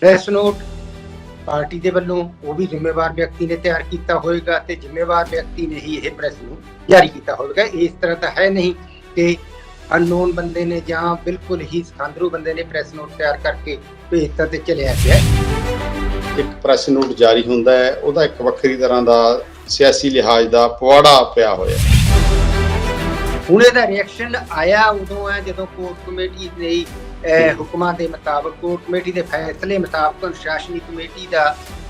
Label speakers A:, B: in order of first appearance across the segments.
A: Press note party ਦੇ ਵੱਲੋਂ ਉਹ ਵੀ ਜ਼ਿੰਮੇਵਾਰ ਵਿਅਕਤੀ ਨੇ ਤਿਆਰ ਕੀਤਾ ਹੋਵੇਗਾ ਤੇ ਜ਼ਿੰਮੇਵਾਰ ਵਿਅਕਤੀ ਨੇ ਹੀ ਇਹ ਪ੍ਰੈਸ ਨੂੰ ਜਾਰੀ ਕੀਤਾ ਹੋਵੇਗਾ ਇਸ ਤਰ੍ਹਾਂ ਤਾਂ ਹੈ ਨਹੀਂ ਕਿ ਅਨਨੋਨ ਬੰਦੇ ਨੇ ਜਾਂ ਬਿਲਕੁਲ ਹੀ ਸਖਾਂਦਰੂ ਬੰਦੇ ਨੇ ਪ੍ਰੈਸ ਨੋਟ ਤਿਆਰ ਕਰਕੇ ਭੇਜਤਾ ਤੇ ਚਲਿਆ ਗਿਆ
B: ਇੱਕ ਪ੍ਰੈਸ ਨੋਟ ਜਾਰੀ ਹੁੰਦਾ ਹੈ ਉਹਦਾ ਇੱਕ ਵੱਖਰੀ ਤਰ੍ਹਾਂ ਦਾ ਸਿਆਸੀ ਲਿਹਾਜ਼ ਦਾ ਪਵਾੜਾ ਪਿਆ ਹੋਇਆ।
A: ਹੁਣ ਇਹਦਾ ਰਿਐਕਸ਼ਨ ਆਇਆ ਉਦੋਂ ਹੈ ਜਦੋਂ ਕੋਰਟ ਕਮੇਟੀ ਨੇ ਹੁਕਮਾਂ ਦੇ ਮੁਤਾਬਕ ਕੋਰਟ ਕਮੇਟੀ ਦੇ ਫੈਸਲੇ ਮੁਤਾਬਕ ਅਨੁਸ਼ਾਸਨੀ ਕਮੇਟੀ ਦਾ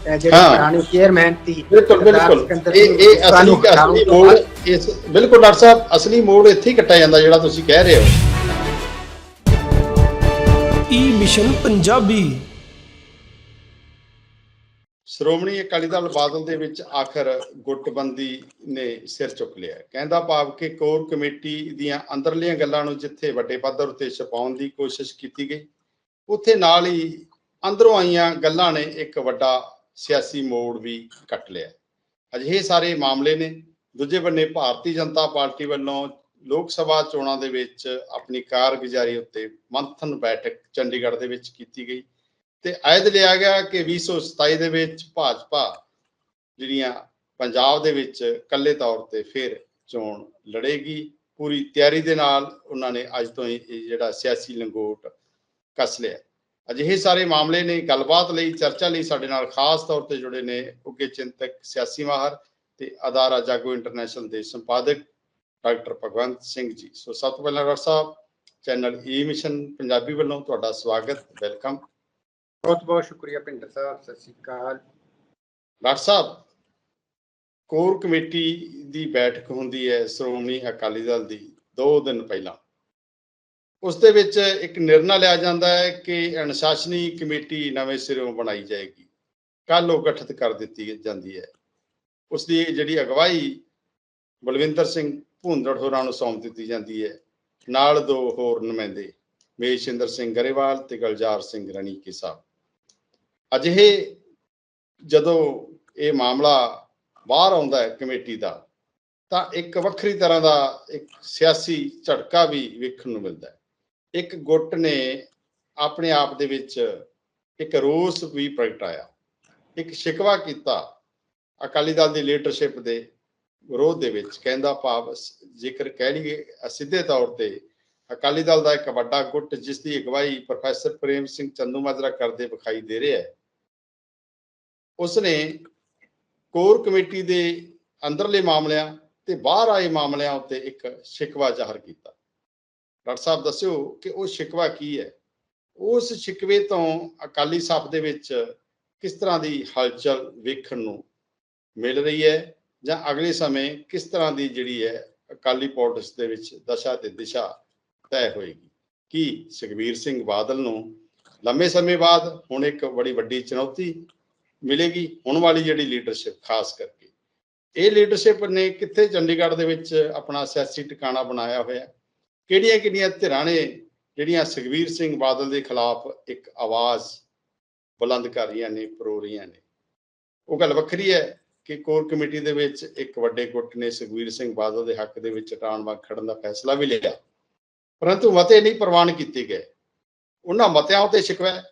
A: ਜਿਹੜੇ। ਪੁਰਾਣੇ ਚੇਅਰਮੈਨ ਸੀ
B: ਬਿਲਕੁਲ ਇਹ ਇਹ ਅਸਲੀ ਅਸਲੀ ਮੋੜ ਇਸ ਬਿਲਕੁਲ ਡਾਕਟਰ ਸਾਹਿਬ ਅਸਲੀ ਮੋੜ ਇੱਥੇ ਹੀ ਕੱਟਿਆ ਜਾਂਦਾ ਜਿਹੜਾ ਤੁਸੀਂ ਕਹਿ ਰਹੇ ਹੋ।
C: ਈ ਮਿਸ਼ਨ ਪੰਜਾਬੀ
B: ਸ਼੍ਰੋਮਣੀ ਅਕਾਲੀ ਦਲ ਬਾਦਲ ਦੇ ਵਿੱਚ ਆਖਰ ਗੁੱਟਬੰਦੀ ਨੇ ਸਿਰ ਚੁੱਕ ਲਿਆ। ਕਹਿੰਦਾ ਭਾਵ ਕਿ ਕੋਰ ਕਮੇਟੀ ਦੀਆਂ ਅੰਦਰਲੀਆਂ ਗੱਲਾਂ ਨੂੰ ਜਿੱਥੇ ਵੱਡੇ ਪੱਧਰ ਉੱਤੇ ਛਪਾਉਣ ਦੀ ਕੋਸ਼ਿਸ਼ ਕੀਤੀ ਗਈ, ਉੱਥੇ ਨਾਲ ਹੀ ਅੰਦਰੋਂ ਆਈਆਂ ਗੱਲਾਂ ਨੇ ਇੱਕ ਵੱਡਾ ਸਿਆਸੀ ਮੋੜ ਵੀ ਕੱਟ ਲਿਆ। ਅਜਿਹੇ ਸਾਰੇ ਮਾਮਲੇ ਨੇ, ਦੂਜੇ ਬੰਨੇ ਭਾਰਤੀ ਜਨਤਾ ਪਾਰਟੀ ਵੱਲੋਂ ਲੋਕ ਸਭਾ ਚੋਣਾਂ ਦੇ ਵਿੱਚ ਆਪਣੀ ਕਾਰਗੁਜ਼ਾਰੀ ਉੱਤੇ ਮੰਥਨ ਬੈਠਕ ਚੰਡੀਗੜ੍ਹ ਦੇ ਵਿੱਚ ਕੀਤੀ ਗਈ। ਤੇ ਆਇਦ ਲਿਆ ਗਿਆ ਕਿ 2027 ਦੇ ਵਿੱਚ ਭਾਜਪਾ ਜਿਹੜੀਆਂ ਪੰਜਾਬ ਦੇ ਵਿੱਚ ਇਕੱਲੇ ਤੌਰ ਤੇ ਫਿਰ ਚੋਣ ਲੜੇਗੀ, ਪੂਰੀ ਤਿਆਰੀ ਦੇ ਨਾਲ ਉਹਨਾਂ ਨੇ ਅੱਜ ਤੋਂ ਹੀ ਇਹ ਜਿਹੜਾ ਸਿਆਸੀ ਲੰਗੋਟ ਕੱਸ ਲਿਆ। ਅਜਿਹੇ ਸਾਰੇ ਮਾਮਲੇ ਨੇ ਗੱਲਬਾਤ ਲਈ, ਚਰਚਾ ਲਈ ਸਾਡੇ ਨਾਲ ਖਾਸ ਤੌਰ ਤੇ ਜੁੜੇ ਨੇ ਉੱਗੇ ਚਿੰਤਕ ਸਿਆਸੀ ਮਾਹਰ ਤੇ ਅਦਾਰਾ ਜਾਗੋ ਇੰਟਰਨੈਸ਼ਨਲ ਦੇ ਸੰਪਾਦਕ ਡਾਕਟਰ ਭਗਵੰਤ ਸਿੰਘ ਜੀ। ਸੋ ਸਭ ਤੋਂ ਪਹਿਲਾਂ ਡਾਕਟਰ ਸਾਹਿਬ, channel e E mission Punjabi ਵੱਲੋਂ ਤੁਹਾਡਾ ਸਵਾਗਤ, ਵੈਲਕਮ।
A: ਬਹੁਤ ਬਹੁਤ ਸ਼ੁਕਰੀਆ ਭਿੰਦਰ ਸਾਹਿਬ, ਸਤਿ ਸ਼੍ਰੀ ਅਕਾਲ।
B: ਡਾਕਟਰ ਸਾਹਿਬ, ਕੋਰ ਕਮੇਟੀ ਦੀ ਬੈਠਕ ਹੁੰਦੀ ਹੈ ਸ਼੍ਰੋਮਣੀ ਅਕਾਲੀ ਦਲ ਦੀ 2 ਦਿਨ ਪਹਿਲਾਂ। ਉਸ ਦੇ ਵਿੱਚ ਇੱਕ ਨਿਰਣਾ ਲਿਆ ਜਾਂਦਾ ਹੈ ਕਿ ਅਨੁਸ਼ਾਸਨੀ ਕਮੇਟੀ ਨਵੇਂ ਸਿਰੋਂ ਬਣਾਈ ਜਾਏਗੀ। ਕੱਲ ਉਹ ਗਠਿਤ ਕਰ ਦਿੱਤੀ ਜਾਂਦੀ ਹੈ। ਉਸ ਦੀ ਜਿਹੜੀ ਅਗਵਾਈ ਬਲਵਿੰਦਰ ਸਿੰਘ ਭੁੰਦੜ ਹੋਰਾਂ ਨੂੰ ਸੌਂਪ ਦਿੱਤੀ ਜਾਂਦੀ ਹੈ। ਨਾਲ ਦੋ ਹੋਰ ਨੁਮਾਇੰਦੇ, ਮੇਸ਼ਿੰਦਰ ਸਿੰਘ ਗਰੇਵਾਲ ਤੇ ਗਲਜਾਰ ਸਿੰਘ ਰਣੀਕੇ ਸਾਹਿਬ। ਅਜਿਹੇ ਜਦੋਂ ਇਹ ਮਾਮਲਾ ਬਾਹਰ ਆਉਂਦਾ ਹੈ ਕਮੇਟੀ ਦਾ ਤਾਂ ਇੱਕ ਵੱਖਰੀ ਤਰ੍ਹਾਂ ਦਾ ਇੱਕ ਸਿਆਸੀ ਝਟਕਾ ਵੀ ਵੇਖਣ ਨੂੰ ਮਿਲਦਾ ਹੈ। ਇੱਕ ਗੁੱਟ ਨੇ ਆਪਣੇ ਆਪ ਦੇ ਵਿੱਚ ਇੱਕ ਰੋਸ ਵੀ ਪ੍ਰਗਟਾਇਆ ਇੱਕ ਸ਼ਿਕਵਾ ਕੀਤਾ ਅਕਾਲੀ ਦਲ ਦੀ ਲੀਡਰਸ਼ਿਪ ਦੇ ਵਿਰੋਧ ਦੇ ਵਿੱਚ ਕਹਿੰਦਾ ਭਾਵ ਜੇਕਰ ਕਹਿ ਲਈਏ ਅ, ਸਿੱਧੇ ਤੌਰ ਤੇ ਅਕਾਲੀ ਦਲ ਦਾ ਇੱਕ ਵੱਡਾ ਗੁੱਟ ਜਿਸ ਦੀ ਅਗਵਾਈ ਪ੍ਰੋਫੈਸਰ ਪ੍ਰੇਮ ਸਿੰਘ ਚੰਦੂਮਾਜਰਾ ਕਰਦੇ ਵਿਖਾਈ ਦੇ ਰਿਹਾ ਹੈ ਉਸਨੇ ਕੋਰ ਕਮੇਟੀ ਦੇ ਅੰਦਰਲੇ ਮਾਮਲਿਆਂ ਤੇ ਬਾਹਰ ਆਏ ਮਾਮਲਿਆਂ ਉੱਤੇ ਇੱਕ ਸ਼ਿਕਵਾ ਜ਼ਾਹਰ ਕੀਤਾ। ਡਾਕਟਰ ਸਾਹਿਬ, ਦੱਸਿਓ ਕਿ ਉਹ ਸ਼ਿਕਵਾ ਕੀ ਹੈ? ਉਸ ਸ਼ਿਕਵੇ ਤੋਂ ਅਕਾਲੀ ਸਭ ਦੇ ਵਿੱਚ ਕਿਸ ਤਰ੍ਹਾਂ ਦੀ ਹਲਚਲ ਵੇਖਣ ਨੂੰ ਮਿਲ ਰਹੀ ਹੈ ਜਾਂ ਅਗਲੇ ਸਮੇਂ ਕਿਸ ਤਰ੍ਹਾਂ ਦੀ ਜਿਹੜੀ ਹੈ ਅਕਾਲੀ ਪੋਲਿਟਿਕਸ ਦੇ ਵਿੱਚ ਦਸ਼ਾ ਤੇ ਦਿਸ਼ਾ ਤੈਅ ਹੋਏਗੀ? ਕੀ ਸੁਖਬੀਰ ਸਿੰਘ ਬਾਦਲ ਨੂੰ ਲੰਮੇ ਸਮੇਂ ਬਾਅਦ ਹੁਣ ਇੱਕ ਬੜੀ ਵੱਡੀ ਚੁਣੌਤੀ ਮਿਲੇਗੀ ਹੁਣ ਵਾਲੀ ਜਿਹੜੀ ਲੀਡਰਸ਼ਿਪ ਖਾਸ ਕਰਕੇ। ਇਹ ਲੀਡਰਸ਼ਿਪ ਨੇ ਕਿੱਥੇ ਚੰਡੀਗੜ੍ਹ ਦੇ ਵਿੱਚ ਆਪਣਾ ਸਿਆਸੀ ਟਿਕਾਣਾ ਬਣਾਇਆ ਹੋਇਆ ਕਿਹੜੀਆਂ ਕਿਹੜੀਆਂ ਧਿਰਾਂ ਨੇ ਜਿਹੜੀਆਂ ਸੁਖਬੀਰ ਸਿੰਘ ਬਾਦਲ ਦੇ ਖਿਲਾਫ ਇੱਕ ਆਵਾਜ਼ ਬੁਲੰਦ ਕਰ ਰਹੀਆਂ ਨੇ, ਪਰੋ ਰਹੀਆਂ ਨੇ? ਉਹ ਗੱਲ ਵੱਖਰੀ ਹੈ ਕਿ ਕੋਰ ਕਮੇਟੀ ਦੇ ਵਿੱਚ ਇੱਕ ਵੱਡੇ ਗੁੱਟ ਨੇ ਸੁਖਬੀਰ ਸਿੰਘ ਬਾਦਲ ਦੇ ਹੱਕ ਦੇ ਵਿੱਚ ਟਾਣ ਵਾਂਗ ਖੜਨ ਦਾ ਫੈਸਲਾ ਵੀ ਲਿਆ। ਪਰੰਤੂ ਮਤੇ ਨਹੀਂ ਪ੍ਰਵਾਨ ਕੀਤੇ ਗਏ। ਉਹਨਾਂ ਮਤਿਆਂ ਉੱਤੇ ਸ਼ਿਕਵਾ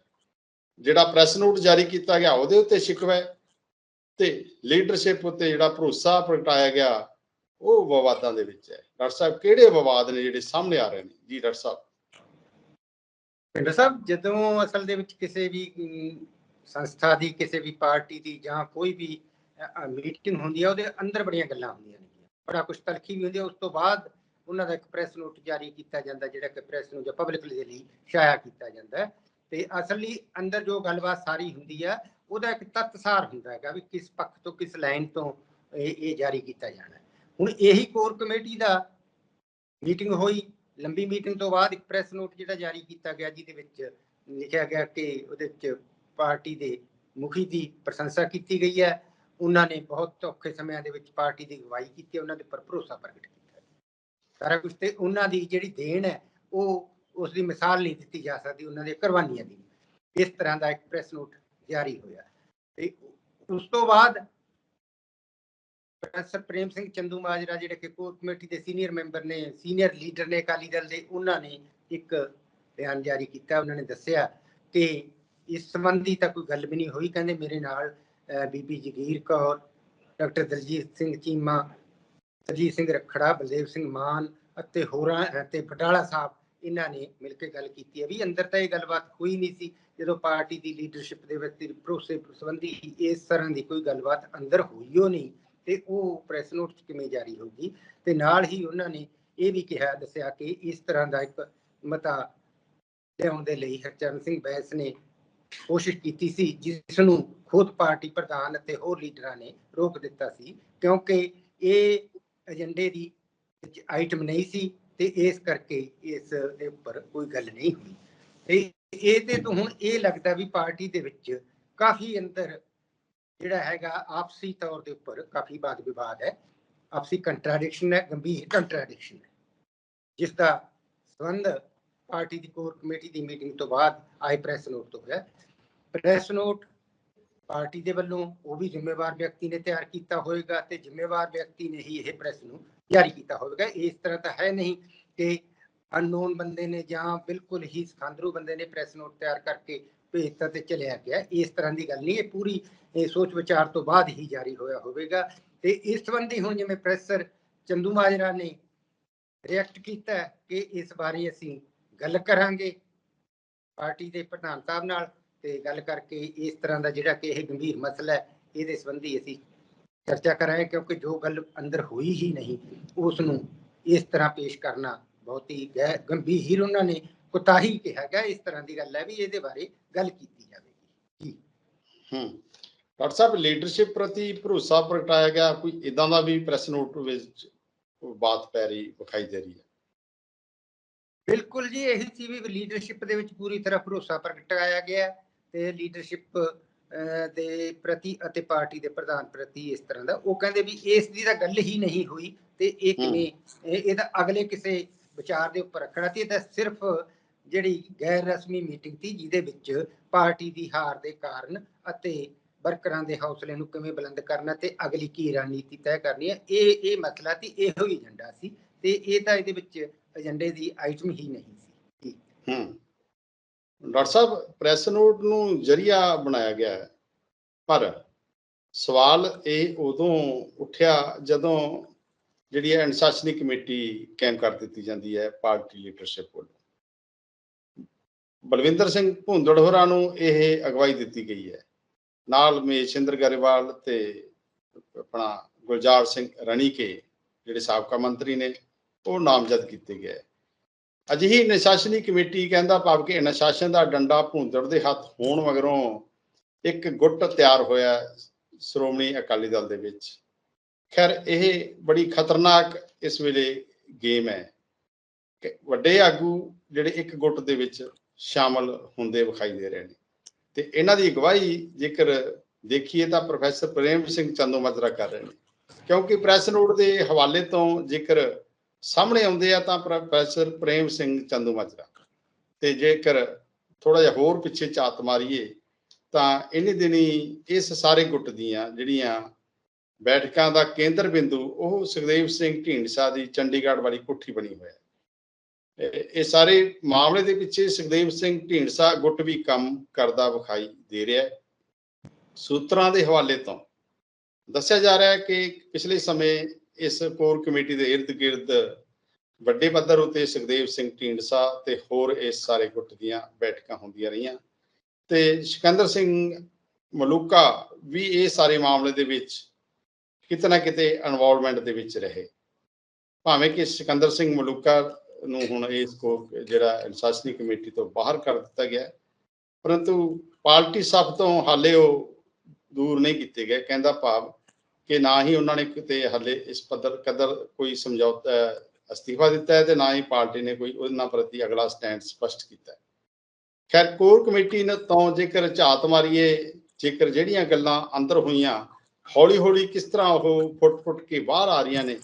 B: ਜਿਹੜਾ ਪ੍ਰੈਸ ਨੋਟ ਜਾਰੀ ਕੀਤਾ ਗਿਆ, ਉਹਦੇ ਉੱਤੇ ਸ਼ਿਕਵਾ ਤੇ ਲੀਡਰਸ਼ਿਪ ਉੱਤੇ ਜਿਹੜਾ ਭਰੋਸਾ ਪ੍ਰਗਟਾਇਆ ਗਿਆ, ਉਹ ਵਿਵਾਦਾਂ ਦੇ ਵਿੱਚ ਹੈ। ਡਾਕਟਰ ਸਾਹਿਬ, ਕਿਹੜੇ ਵਿਵਾਦ ਨੇ ਜਿਹੜੇ ਸਾਹਮਣੇ ਆ ਰਹੇ ਨੇ? ਜੀ, ਡਾਕਟਰ ਸਾਹਿਬ।
A: ਭਿੰਦਰ ਸਾਹਿਬ, ਜਦੋਂ ਅਸਲ ਦੇ ਵਿੱਚ ਕਿਸੇ ਵੀ ਸੰਸਥਾ ਦੀ, ਕਿਸੇ ਵੀ ਪਾਰਟੀ ਦੀ ਜਾਂ ਕੋਈ ਵੀ ਮੀਟਿੰਗ ਹੁੰਦੀ ਹੈ ਉਹਦੇ ਅੰਦਰ ਬੜੀਆਂ ਗੱਲਾਂ ਹੁੰਦੀਆਂ ਨੇ। ਬੜਾ ਕੁਝ ਤਲਖੀ ਵੀ ਹੁੰਦੀ ਹੈ ਉਸ ਤੋਂ ਬਾਅਦ ਉਹਨਾਂ ਦਾ ਇੱਕ ਪ੍ਰੈਸ ਨੋਟ ਜਾਰੀ ਕੀਤਾ ਜਾਂਦਾ, ਜਿਹੜਾ ਕਿ ਪ੍ਰੈਸ ਨੂੰ ਜਾਂ ਪਬਲਿਕ ਦੇ ਲਈ ਸ਼ਾਇਆ ਕੀਤਾ ਜਾਂਦਾ ਹੈ। ਤੇ ਅਸਲੀ ਅੰਦਰ ਜੋ ਗੱਲਬਾਤ ਸਾਰੀ ਹੁੰਦੀ ਹੈ ਉਹਦਾ ਇੱਕ ਤੱਤਸਾਰ ਹੁੰਦਾ ਹੈਗਾ ਵੀ ਕਿਸ ਪੱਖ ਤੋਂ, ਕਿਸ ਲਾਈਨ ਤੋਂ ਇਹ ਇਹ ਜਾਰੀ ਕੀਤਾ ਜਾਣਾ ਹੁਣ ਇਹੀ ਕੋਰ ਕਮੇਟੀ ਦਾ ਮੀਟਿੰਗ ਹੋਈ, ਲੰਬੀ ਮੀਟਿੰਗ ਤੋਂ ਬਾਅਦ ਇੱਕ ਪ੍ਰੈਸ ਨੋਟ ਜਿਹੜਾ ਜਾਰੀ ਕੀਤਾ ਗਿਆ, ਜਿਹਦੇ ਵਿੱਚ ਲਿਖਿਆ ਗਿਆ ਕਿ ਉਹਦੇ ਵਿੱਚ ਪਾਰਟੀ ਦੇ ਮੁਖੀ ਦੀ ਪ੍ਰਸ਼ੰਸਾ ਕੀਤੀ ਗਈ ਹੈ। ਉਹਨਾਂ ਨੇ ਬਹੁਤ ਔਖੇ ਸਮਿਆਂ ਦੇ ਵਿੱਚ ਪਾਰਟੀ ਦੀ ਅਗਵਾਈ ਕੀਤੀ ਉਹਨਾਂ ਦੇ ਉੱਪਰ ਭਰੋਸਾ ਪ੍ਰਗਟ ਕੀਤਾ ਸਾਰਾ ਕੁਝ ਤੇ ਉਹਨਾਂ ਦੀ ਜਿਹੜੀ ਦੇਣ ਹੈ, ਉਹ ਉਸ ਦੀ ਮਿਸਾਲ ਨਹੀਂ ਦਿੱਤੀ ਜਾ ਸਕਦੀ, ਉਹਨਾਂ ਦੀਆਂ ਕੁਰਬਾਨੀਆਂ ਦੀ। ਇਸ ਤਰ੍ਹਾਂ ਦਾ ਇੱਕ ਪ੍ਰੈਸ ਨੋਟ ਜਾਰੀ ਹੋਇਆ। ਤੇ ਉਸ ਤੋਂ ਬਾਅਦ ਪ੍ਰੋਫੈਸਰ ਪ੍ਰੇਮ ਸਿੰਘ ਚੰਦੂ ਮਾਜਰਾ ਜਿਹੜੇ ਕਿ ਕੋਰ ਕਮੇਟੀ ਦੇ ਸੀਨੀਅਰ ਮੈਂਬਰ ਨੇ, ਸੀਨੀਅਰ ਲੀਡਰ ਨੇ ਅਕਾਲੀ ਦਲ ਦੇ, ਉਹਨਾਂ ਨੇ ਇੱਕ ਬਿਆਨ ਜਾਰੀ ਕੀਤਾ। ਉਹਨਾਂ ਨੇ ਦੱਸਿਆ ਕਿ ਇਸ ਸੰਬੰਧੀ ਤਾਂ ਕੋਈ ਗੱਲ ਵੀ ਨਹੀਂ ਹੋਈ। ਕਹਿੰਦੇ ਮੇਰੇ ਨਾਲ ਬੀਬੀ ਜਗੀਰ ਕੌਰ, ਡਾਕਟਰ ਦਲਜੀਤ ਸਿੰਘ ਚੀਮਾ, ਦਲਜੀਤ ਸਿੰਘ ਰਖੜਾ, ਬਲਦੇਵ ਸਿੰਘ ਮਾਨ ਅਤੇ ਹੋਰਾਂ ਤੇ ਬਟਾਲਾ ਸਾਹਿਬ ਇਹਨਾਂ ਨੇ ਮਿਲ ਕੇ ਗੱਲ ਕੀਤੀ ਹੈ। ਵੀ ਅੰਦਰ ਤਾਂ ਇਹ ਗੱਲਬਾਤ ਹੋਈ ਨਹੀਂ ਸੀ, ਜਦੋਂ ਪਾਰਟੀ ਦੀ ਲੀਡਰਸ਼ਿਪ ਦੇ ਵਿੱਚ ਭਰੋਸੇ ਸੰਬੰਧੀ ਇਸ ਤਰ੍ਹਾਂ ਦੀ ਕੋਈ ਗੱਲਬਾਤ ਅੰਦਰ ਹੋਈ ਹੋ ਨਹੀਂ ਤੇ ਉਹ ਪ੍ਰੈਸ ਨੋਟ ਕਿਵੇਂ ਜਾਰੀ ਹੋਊਗੀ? ਤੇ ਨਾਲ ਹੀ ਉਹਨਾਂ ਨੇ ਇਹ ਵੀ ਕਿਹਾ, ਦੱਸਿਆ ਕਿ ਇਸ ਤਰ੍ਹਾਂ ਦਾ ਇੱਕ ਮਤਾ ਲਿਆਉਣ ਦੇ ਲਈ ਹਰਚਰਨ ਸਿੰਘ ਬੈਂਸ ਨੇ ਕੋਸ਼ਿਸ਼ ਕੀਤੀ ਸੀ, ਜਿਸ ਨੂੰ ਖੁਦ ਪਾਰਟੀ ਪ੍ਰਧਾਨ ਅਤੇ ਹੋਰ ਲੀਡਰਾਂ ਨੇ ਰੋਕ ਦਿੱਤਾ ਸੀ, ਕਿਉਂਕਿ ਇਹ ਏਜੰਡੇ ਦੀ ਆਈਟਮ ਨਹੀਂ ਸੀ। ਤੇ ਇਸ ਕਰਕੇ ਇਸ ਦੇ ਉੱਪਰ ਕੋਈ ਗੱਲ ਨਹੀਂ ਹੋਈ। ਤੇ ਇਹ ਤੇ ਤੋਂ ਹੁਣ ਇਹ ਲੱਗਦਾ ਵੀ ਪਾਰਟੀ ਦੇ ਵਿੱਚ ਕਾਫੀ ਅੰਦਰ ਜਿਹੜਾ ਹੈਗਾ ਆਪਸੀ ਤੌਰ ਦੇ ਉੱਪਰ ਕਾਫੀ ਬਾਤ ਵਿਵਾਦ ਹੈ। ਆਪਸੀ ਕੰਟਰਡਿਕਸ਼ਨ ਹੈ, ਗੰਭੀਰ ਕੰਟਰਡਿਕਸ਼ਨ ਹੈ। ਜਿਸ ਦਾ ਸੰਬੰਧ ਪਾਰਟੀ ਦੀ ਕੋਰ ਕਮੇਟੀ ਦੀ ਮੀਟਿੰਗ ਤੋਂ ਬਾਅਦ ਆਈ ਪ੍ਰੈਸ ਨੋਟ ਤੋਂ ਹੋਇਆ ਪ੍ਰੈਸ ਨੋਟ ਪਾਰਟੀ ਦੇ ਵੱਲੋਂ ਉਹ ਵੀ ਜ਼ਿੰਮੇਵਾਰ ਵਿਅਕਤੀ ਨੇ ਤਿਆਰ ਕੀਤਾ ਹੋਵੇਗਾ ਤੇ ਜ਼ਿੰਮੇਵਾਰ ਵਿਅਕਤੀ ਨੇ ਹੀ ਇਹ ਪ੍ਰੈਸ ਨੂੰ ਜਾਰੀ ਕੀਤਾ ਹੋਵੇਗਾ। ਇਸ ਤਰ੍ਹਾਂ ਤਾਂ ਹੈ ਨਹੀਂ ਕਿ ਅਨਨੋਨ ਬੰਦੇ ਨੇ ਜਾਂ ਬਿਲਕੁਲ ਹੀ ਸਖਾਂਦਰੂ ਬੰਦੇ ਨੇ ਪ੍ਰੈਸ ਨੋਟ ਤਿਆਰ ਕਰਕੇ ਭੇਜਤਾ ਤੇ ਚਲਿਆ ਗਿਆ। ਇਸ ਤਰ੍ਹਾਂ ਦੀ ਗੱਲ ਨਹੀਂ, ਇਹ ਪੂਰੀ ਸੋਚ ਵਿਚਾਰ ਤੋਂ ਬਾਅਦ ਹੀ ਜਾਰੀ ਹੋਇਆ ਹੋਵੇਗਾ। ਤੇ ਇਸ ਸੰਬੰਧੀ ਹੁਣ ਜਿਵੇਂ ਪ੍ਰੈਸਰ ਚੰਦੂ ਮਾਜਰਾ ਨੇ ਰਿਐਕਟ ਕੀਤਾ ਕਿ ਇਸ ਬਾਰੇ ਅਸੀਂ ਗੱਲ ਕਰਾਂਗੇ ਪਾਰਟੀ ਦੇ ਪ੍ਰਧਾਨ ਸਾਹਿਬ ਨਾਲ ਤੇ ਗੱਲ ਕਰਕੇ ਇਸ ਤਰ੍ਹਾਂ ਦਾ ਜਿਹੜਾ ਕਿ ਇਹ ਗੰਭੀਰ ਮਸਲਾ ਹੈ, ਇਹਦੇ ਸੰਬੰਧੀ ਅਸੀਂ ਚਰਚਾ ਕਰਾਂਗੇ ਕਿਉਂਕਿ ਜੋ ਗੱਲ ਅੰਦਰ ਹੋਈ ਹੀ ਨਹੀਂ ਉਸ ਨੂੰ ਇਸ ਤਰ੍ਹਾਂ ਪੇਸ਼ ਕਰਨਾ ਬਹੁਤ ਹੀ ਗੰਭੀਰ ਉਹਨਾਂ ਨੇ ਕੁਤਾਹੀ ਕਿਹਾ ਗਿਆ ਇਸ ਤਰ੍ਹਾਂ ਦੀ ਗੱਲ ਹੈ ਵੀ ਇਹਦੇ ਬਾਰੇ ਗੱਲ ਕੀਤੀ ਜਾਵੇਗੀ।
B: ਹੂੰ। ਡਾਕਟਰ ਸਾਹਿਬ ਲੀਡਰਸ਼ਿਪ ਪ੍ਰਤੀ ਭਰੋਸਾ ਪ੍ਰਗਟਾਇਆ ਗਿਆ ਕੋਈ ਇਦਾਂ ਦਾ ਵੀ ਪ੍ਰੈਸ ਨੋਟ ਵਿੱਚ ਬਾਤ ਪੈ ਰਹੀ ਵਿਖਾਈ ਦੇ ਰਹੀ ਹੈ?
A: ਬਿਲਕੁਲ ਜੀ ਇਹੀ ਸੀ ਵੀ ਲੀਡਰਸ਼ਿਪ ਦੇ ਵਿੱਚ ਪੂਰੀ ਤਰ੍ਹਾਂ ਭਰੋਸਾ ਪ੍ਰਗਟਾਇਆ ਗਿਆ ਤੇ ਲੀਡਰਸ਼ਿਪ ਦੇ ਪ੍ਰਤੀ ਅਤੇ ਪਾਰਟੀ ਦੇ ਪ੍ਰਧਾਨ ਪ੍ਰਤੀ ਇਸ ਤਰ੍ਹਾਂ ਦਾ। ਉਹ ਕਹਿੰਦੇ ਵੀ ਇਸ ਦੀ ਤਾਂ ਗੱਲ ਹੀ ਨਹੀਂ ਹੋਈ ਤੇ ਇਹ। ਕਿਵੇਂ ਇਹ ਇਹਦਾ ਅਗਲੇ ਕਿਸੇ ਵਿਚਾਰ ਦੇ ਉੱਪਰ ਰੱਖਣਾ ਤੇ ਇਹ ਤਾਂ ਸਿਰਫ ਜਿਹੜੀ ਗੈਰ ਰਸਮੀ ਮੀਟਿੰਗ ਸੀ ਜਿਹਦੇ ਵਿੱਚ ਪਾਰਟੀ ਦੀ ਹਾਰ ਦੇ ਕਾਰਨ ਅਤੇ ਵਰਕਰਾਂ ਦੇ ਹੌਸਲੇ ਨੂੰ ਕਿਵੇਂ ਬੁਲੰਦ ਕਰਨਾ ਤੇ ਅਗਲੀ ਕੀ ਰਣਨੀਤੀ ਤੈਅ ਕਰਨੀ ਹੈ ਇਹ ਇਹ ਮਸਲਾ ਸੀ ਇਹੋ ਹੀ ਏਜੰਡਾ ਸੀ ਤੇ ਇਹ ਤਾਂ ਇਹਦੇ ਵਿੱਚ ਏਜੰਡੇ ਦੀ ਆਈਟਮ ਹੀ ਨਹੀਂ ਸੀ।
B: ਹੂੰ। ਡਾਕਟਰ ਸਾਹਿਬ, ਪ੍ਰੈਸ ਨੋਟ ਨੂੰ ਜਰੀਆ ਬਣਾਇਆ ਗਿਆ ਹੈ। ਪਰ ਸਵਾਲ ਇਹ ਉਦੋਂ ਉੱਠਿਆ ਜਦੋਂ ਜਿਹੜੀ ਹੈ ਅਨੁਸ਼ਾਸਨੀ ਕਮੇਟੀ ਕਾਇਮ ਕਰ ਦਿੱਤੀ ਜਾਂਦੀ ਹੈ ਪਾਰਟੀ ਲੀਡਰਸ਼ਿਪ ਵੱਲੋਂ। ਬਲਵਿੰਦਰ ਸਿੰਘ ਭੁੰਦੜ ਹੋਰਾਂ ਨੂੰ ਇਹ ਅਗਵਾਈ ਦਿੱਤੀ ਗਈ ਹੈ। ਨਾਲ ਮੇਸ਼ਿੰਦਰ ਗਰੇਵਾਲ ਤੇ ਆਪਣਾ ਗੁਲਜ਼ਾਰ ਸਿੰਘ ਰਣੀਕੇ, ਜਿਹੜੇ ਸਾਬਕਾ ਮੰਤਰੀ ਨੇ, ਉਹ ਨਾਮਜ਼ਦ ਕੀਤੇ ਗਏ। ਅਜਿਹੀ ਨਿਸ਼ਾਸਨੀ ਕਮੇਟੀ ਕਹਿੰਦਾ ਭਾਵ ਕਿ ਅਨੁਸ਼ਾਸਨ ਦਾ ਡੰਡਾ ਭੂੰਦੜ ਦੇ ਹੱਥ ਹੋਣ ਮਗਰੋਂ ਇੱਕ ਗੁੱਟ ਤਿਆਰ ਹੋਇਆ ਸ਼੍ਰੋਮਣੀ ਅਕਾਲੀ ਦਲ ਦੇ ਵਿੱਚ। ਖੈਰ, ਇਹ ਬੜੀ ਖਤਰਨਾਕ ਇਸ ਵੇਲੇ ਗੇਮ ਹੈ ਕਿ ਵੱਡੇ ਆਗੂ ਜਿਹੜੇ ਇੱਕ ਗੁੱਟ ਦੇ ਵਿੱਚ ਸ਼ਾਮਲ ਹੁੰਦੇ ਵਿਖਾਈ ਦੇ ਰਹੇ ਨੇ। ਤੇ ਇਹਨਾਂ ਦੀ ਅਗਵਾਈ ਜੇਕਰ ਦੇਖੀਏ ਤਾਂ ਪ੍ਰੋਫੈਸਰ ਪ੍ਰੇਮ ਸਿੰਘ ਚੰਦੋਮਾਜਰਾ ਕਰ ਰਹੇ ਨੇ। ਕਿਉਂਕਿ ਪ੍ਰੈਸ ਨੋਟ ਦੇ ਹਵਾਲੇ ਤੋਂ ਜੇਕਰ ਸਾਹਮਣੇ ਆਉਂਦੇ ਆ ਤਾਂ ਪ੍ਰੋਫੈਸਰ ਪ੍ਰੇਮ ਸਿੰਘ ਚੰਦੂਮਾਜਰਾ। ਤੇ ਜੇਕਰ ਥੋੜਾ ਜਿਹਾ ਹੋਰ ਪਿੱਛੇ ਝਾਤ ਮਾਰੀਏ, ਤਾਂ ਇਹਨੇ ਦਿਨੀ ਇਸ ਸਾਰੇ ਗੁੱਟ ਦੀਆਂ ਜਿਹੜੀਆਂ ਬੈਠਕਾਂ ਦਾ ਕੇਂਦਰ ਬਿੰਦੂ, ਉਹ ਸੁਖਦੇਵ ਸਿੰਘ ਢੀਂਡਸਾ ਦੀ ਚੰਡੀਗੜ੍ਹ ਵਾਲੀ ਕੋਠੀ ਬਣੀ ਹੋਇਆ ਹੈ। ਇਹ- ਇਹ ਸਾਰੇ ਮਾਮਲੇ ਦੇ ਪਿੱਛੇ ਸੁਖਦੇਵ ਸਿੰਘ ਢੀਂਡਸਾ ਗੁੱਟ ਵੀ ਕੰਮ ਕਰਦਾ ਵਿਖਾਈ ਦੇ ਰਿਹਾ ਹੈ। ਸੂਤਰਾਂ ਦੇ ਹਵਾਲੇ ਤੋਂ ਦੱਸਿਆ ਜਾ ਰਿਹਾ ਹੈ ਕਿ ਪਿਛਲੇ ਸਮੇਂ ਇਸ ਕੋਰ ਕਮੇਟੀ ਦੇ ਇਰਦ ਗਿਰਦ ਵੱਡੇ ਪੱਧਰ ਉਤੇ ਸੁਖਦੇਵ ਸਿੰਘ ਢੀਂਡਸਾ ਤੇ ਹੋਰ ਇਸ ਸਾਰੇ ਗੁੱਟ ਦੀਆਂ ਬੈਠਕਾਂ ਹੁੰਦੀਆਂ ਰਹੀਆਂ। ਤੇ ਸਿਕੰਦਰ ਸਿੰਘ ਮਲੂਕਾ ਵੀ ਇਹ ਸਾਰੇ ਮਾਮਲੇ ਦੇ ਵਿੱਚ ਕਿਤੇ ਨਾ ਕਿਤੇ ਇਨਵੋਲਵਮੈਂਟ ਦੇ ਵਿੱਚ ਰਹੇ। ਭਾਵੇਂ ਕਿ ਸਿਕੰਦਰ ਸਿੰਘ ਮਲੂਕਾ ਨੂੰ ਹੁਣ ਇਸ ਕੋ ਜਿਹੜਾ ਅਨੁਸ਼ਾਸਨੀ ਕਮੇਟੀ ਤੋਂ ਬਾਹਰ ਕਰ ਦਿੱਤਾ ਗਿਆ, ਪਰੰਤੂ ਪਾਰਟੀ ਸਭ ਤੋਂ ਹਾਲੇ ਉਹ ਦੂਰ ਨਹੀਂ ਕੀਤੇ ਗਏ। ਕਹਿੰਦਾ ਭਾਵ ਕਿ ਨਾ ਹੀ ਉਹਨਾਂ ਨੇ ਕਿਤੇ ਹਾਲੇ ਇਸ ਪੱਧਰ ਕਦਰ ਕੋਈ ਸਮਝੌਤਾ ਅਸਤੀਫਾ ਦਿੱਤਾ ਹੈ ਤੇ ਨਾ ਹੀ ਪਾਰਟੀ ਨੇ ਕੋਈ ਉਹਨਾਂ ਪ੍ਰਤੀ ਅਗਲਾ ਸਟੈਂਡ ਸਪਸ਼ਟ ਕੀਤਾ ਹੈ। ਖੈਰ, ਕੋਰ ਕਮੇਟੀ ਨੇ ਤੋਂ ਜੇਕਰ ਝਾਤ ਮਾਰੀਏ, ਜੇਕਰ ਜਿਹੜੀਆਂ ਗੱਲਾਂ ਅੰਦਰ ਹੋਈਆਂ ਹੌਲੀ ਹੌਲੀ ਕਿਸ ਤਰ੍ਹਾਂ ਉਹ ਫੁੱਟ ਫੁੱਟ ਕੇ ਬਾਹਰ ਆ ਰਹੀਆਂ ਨੇ,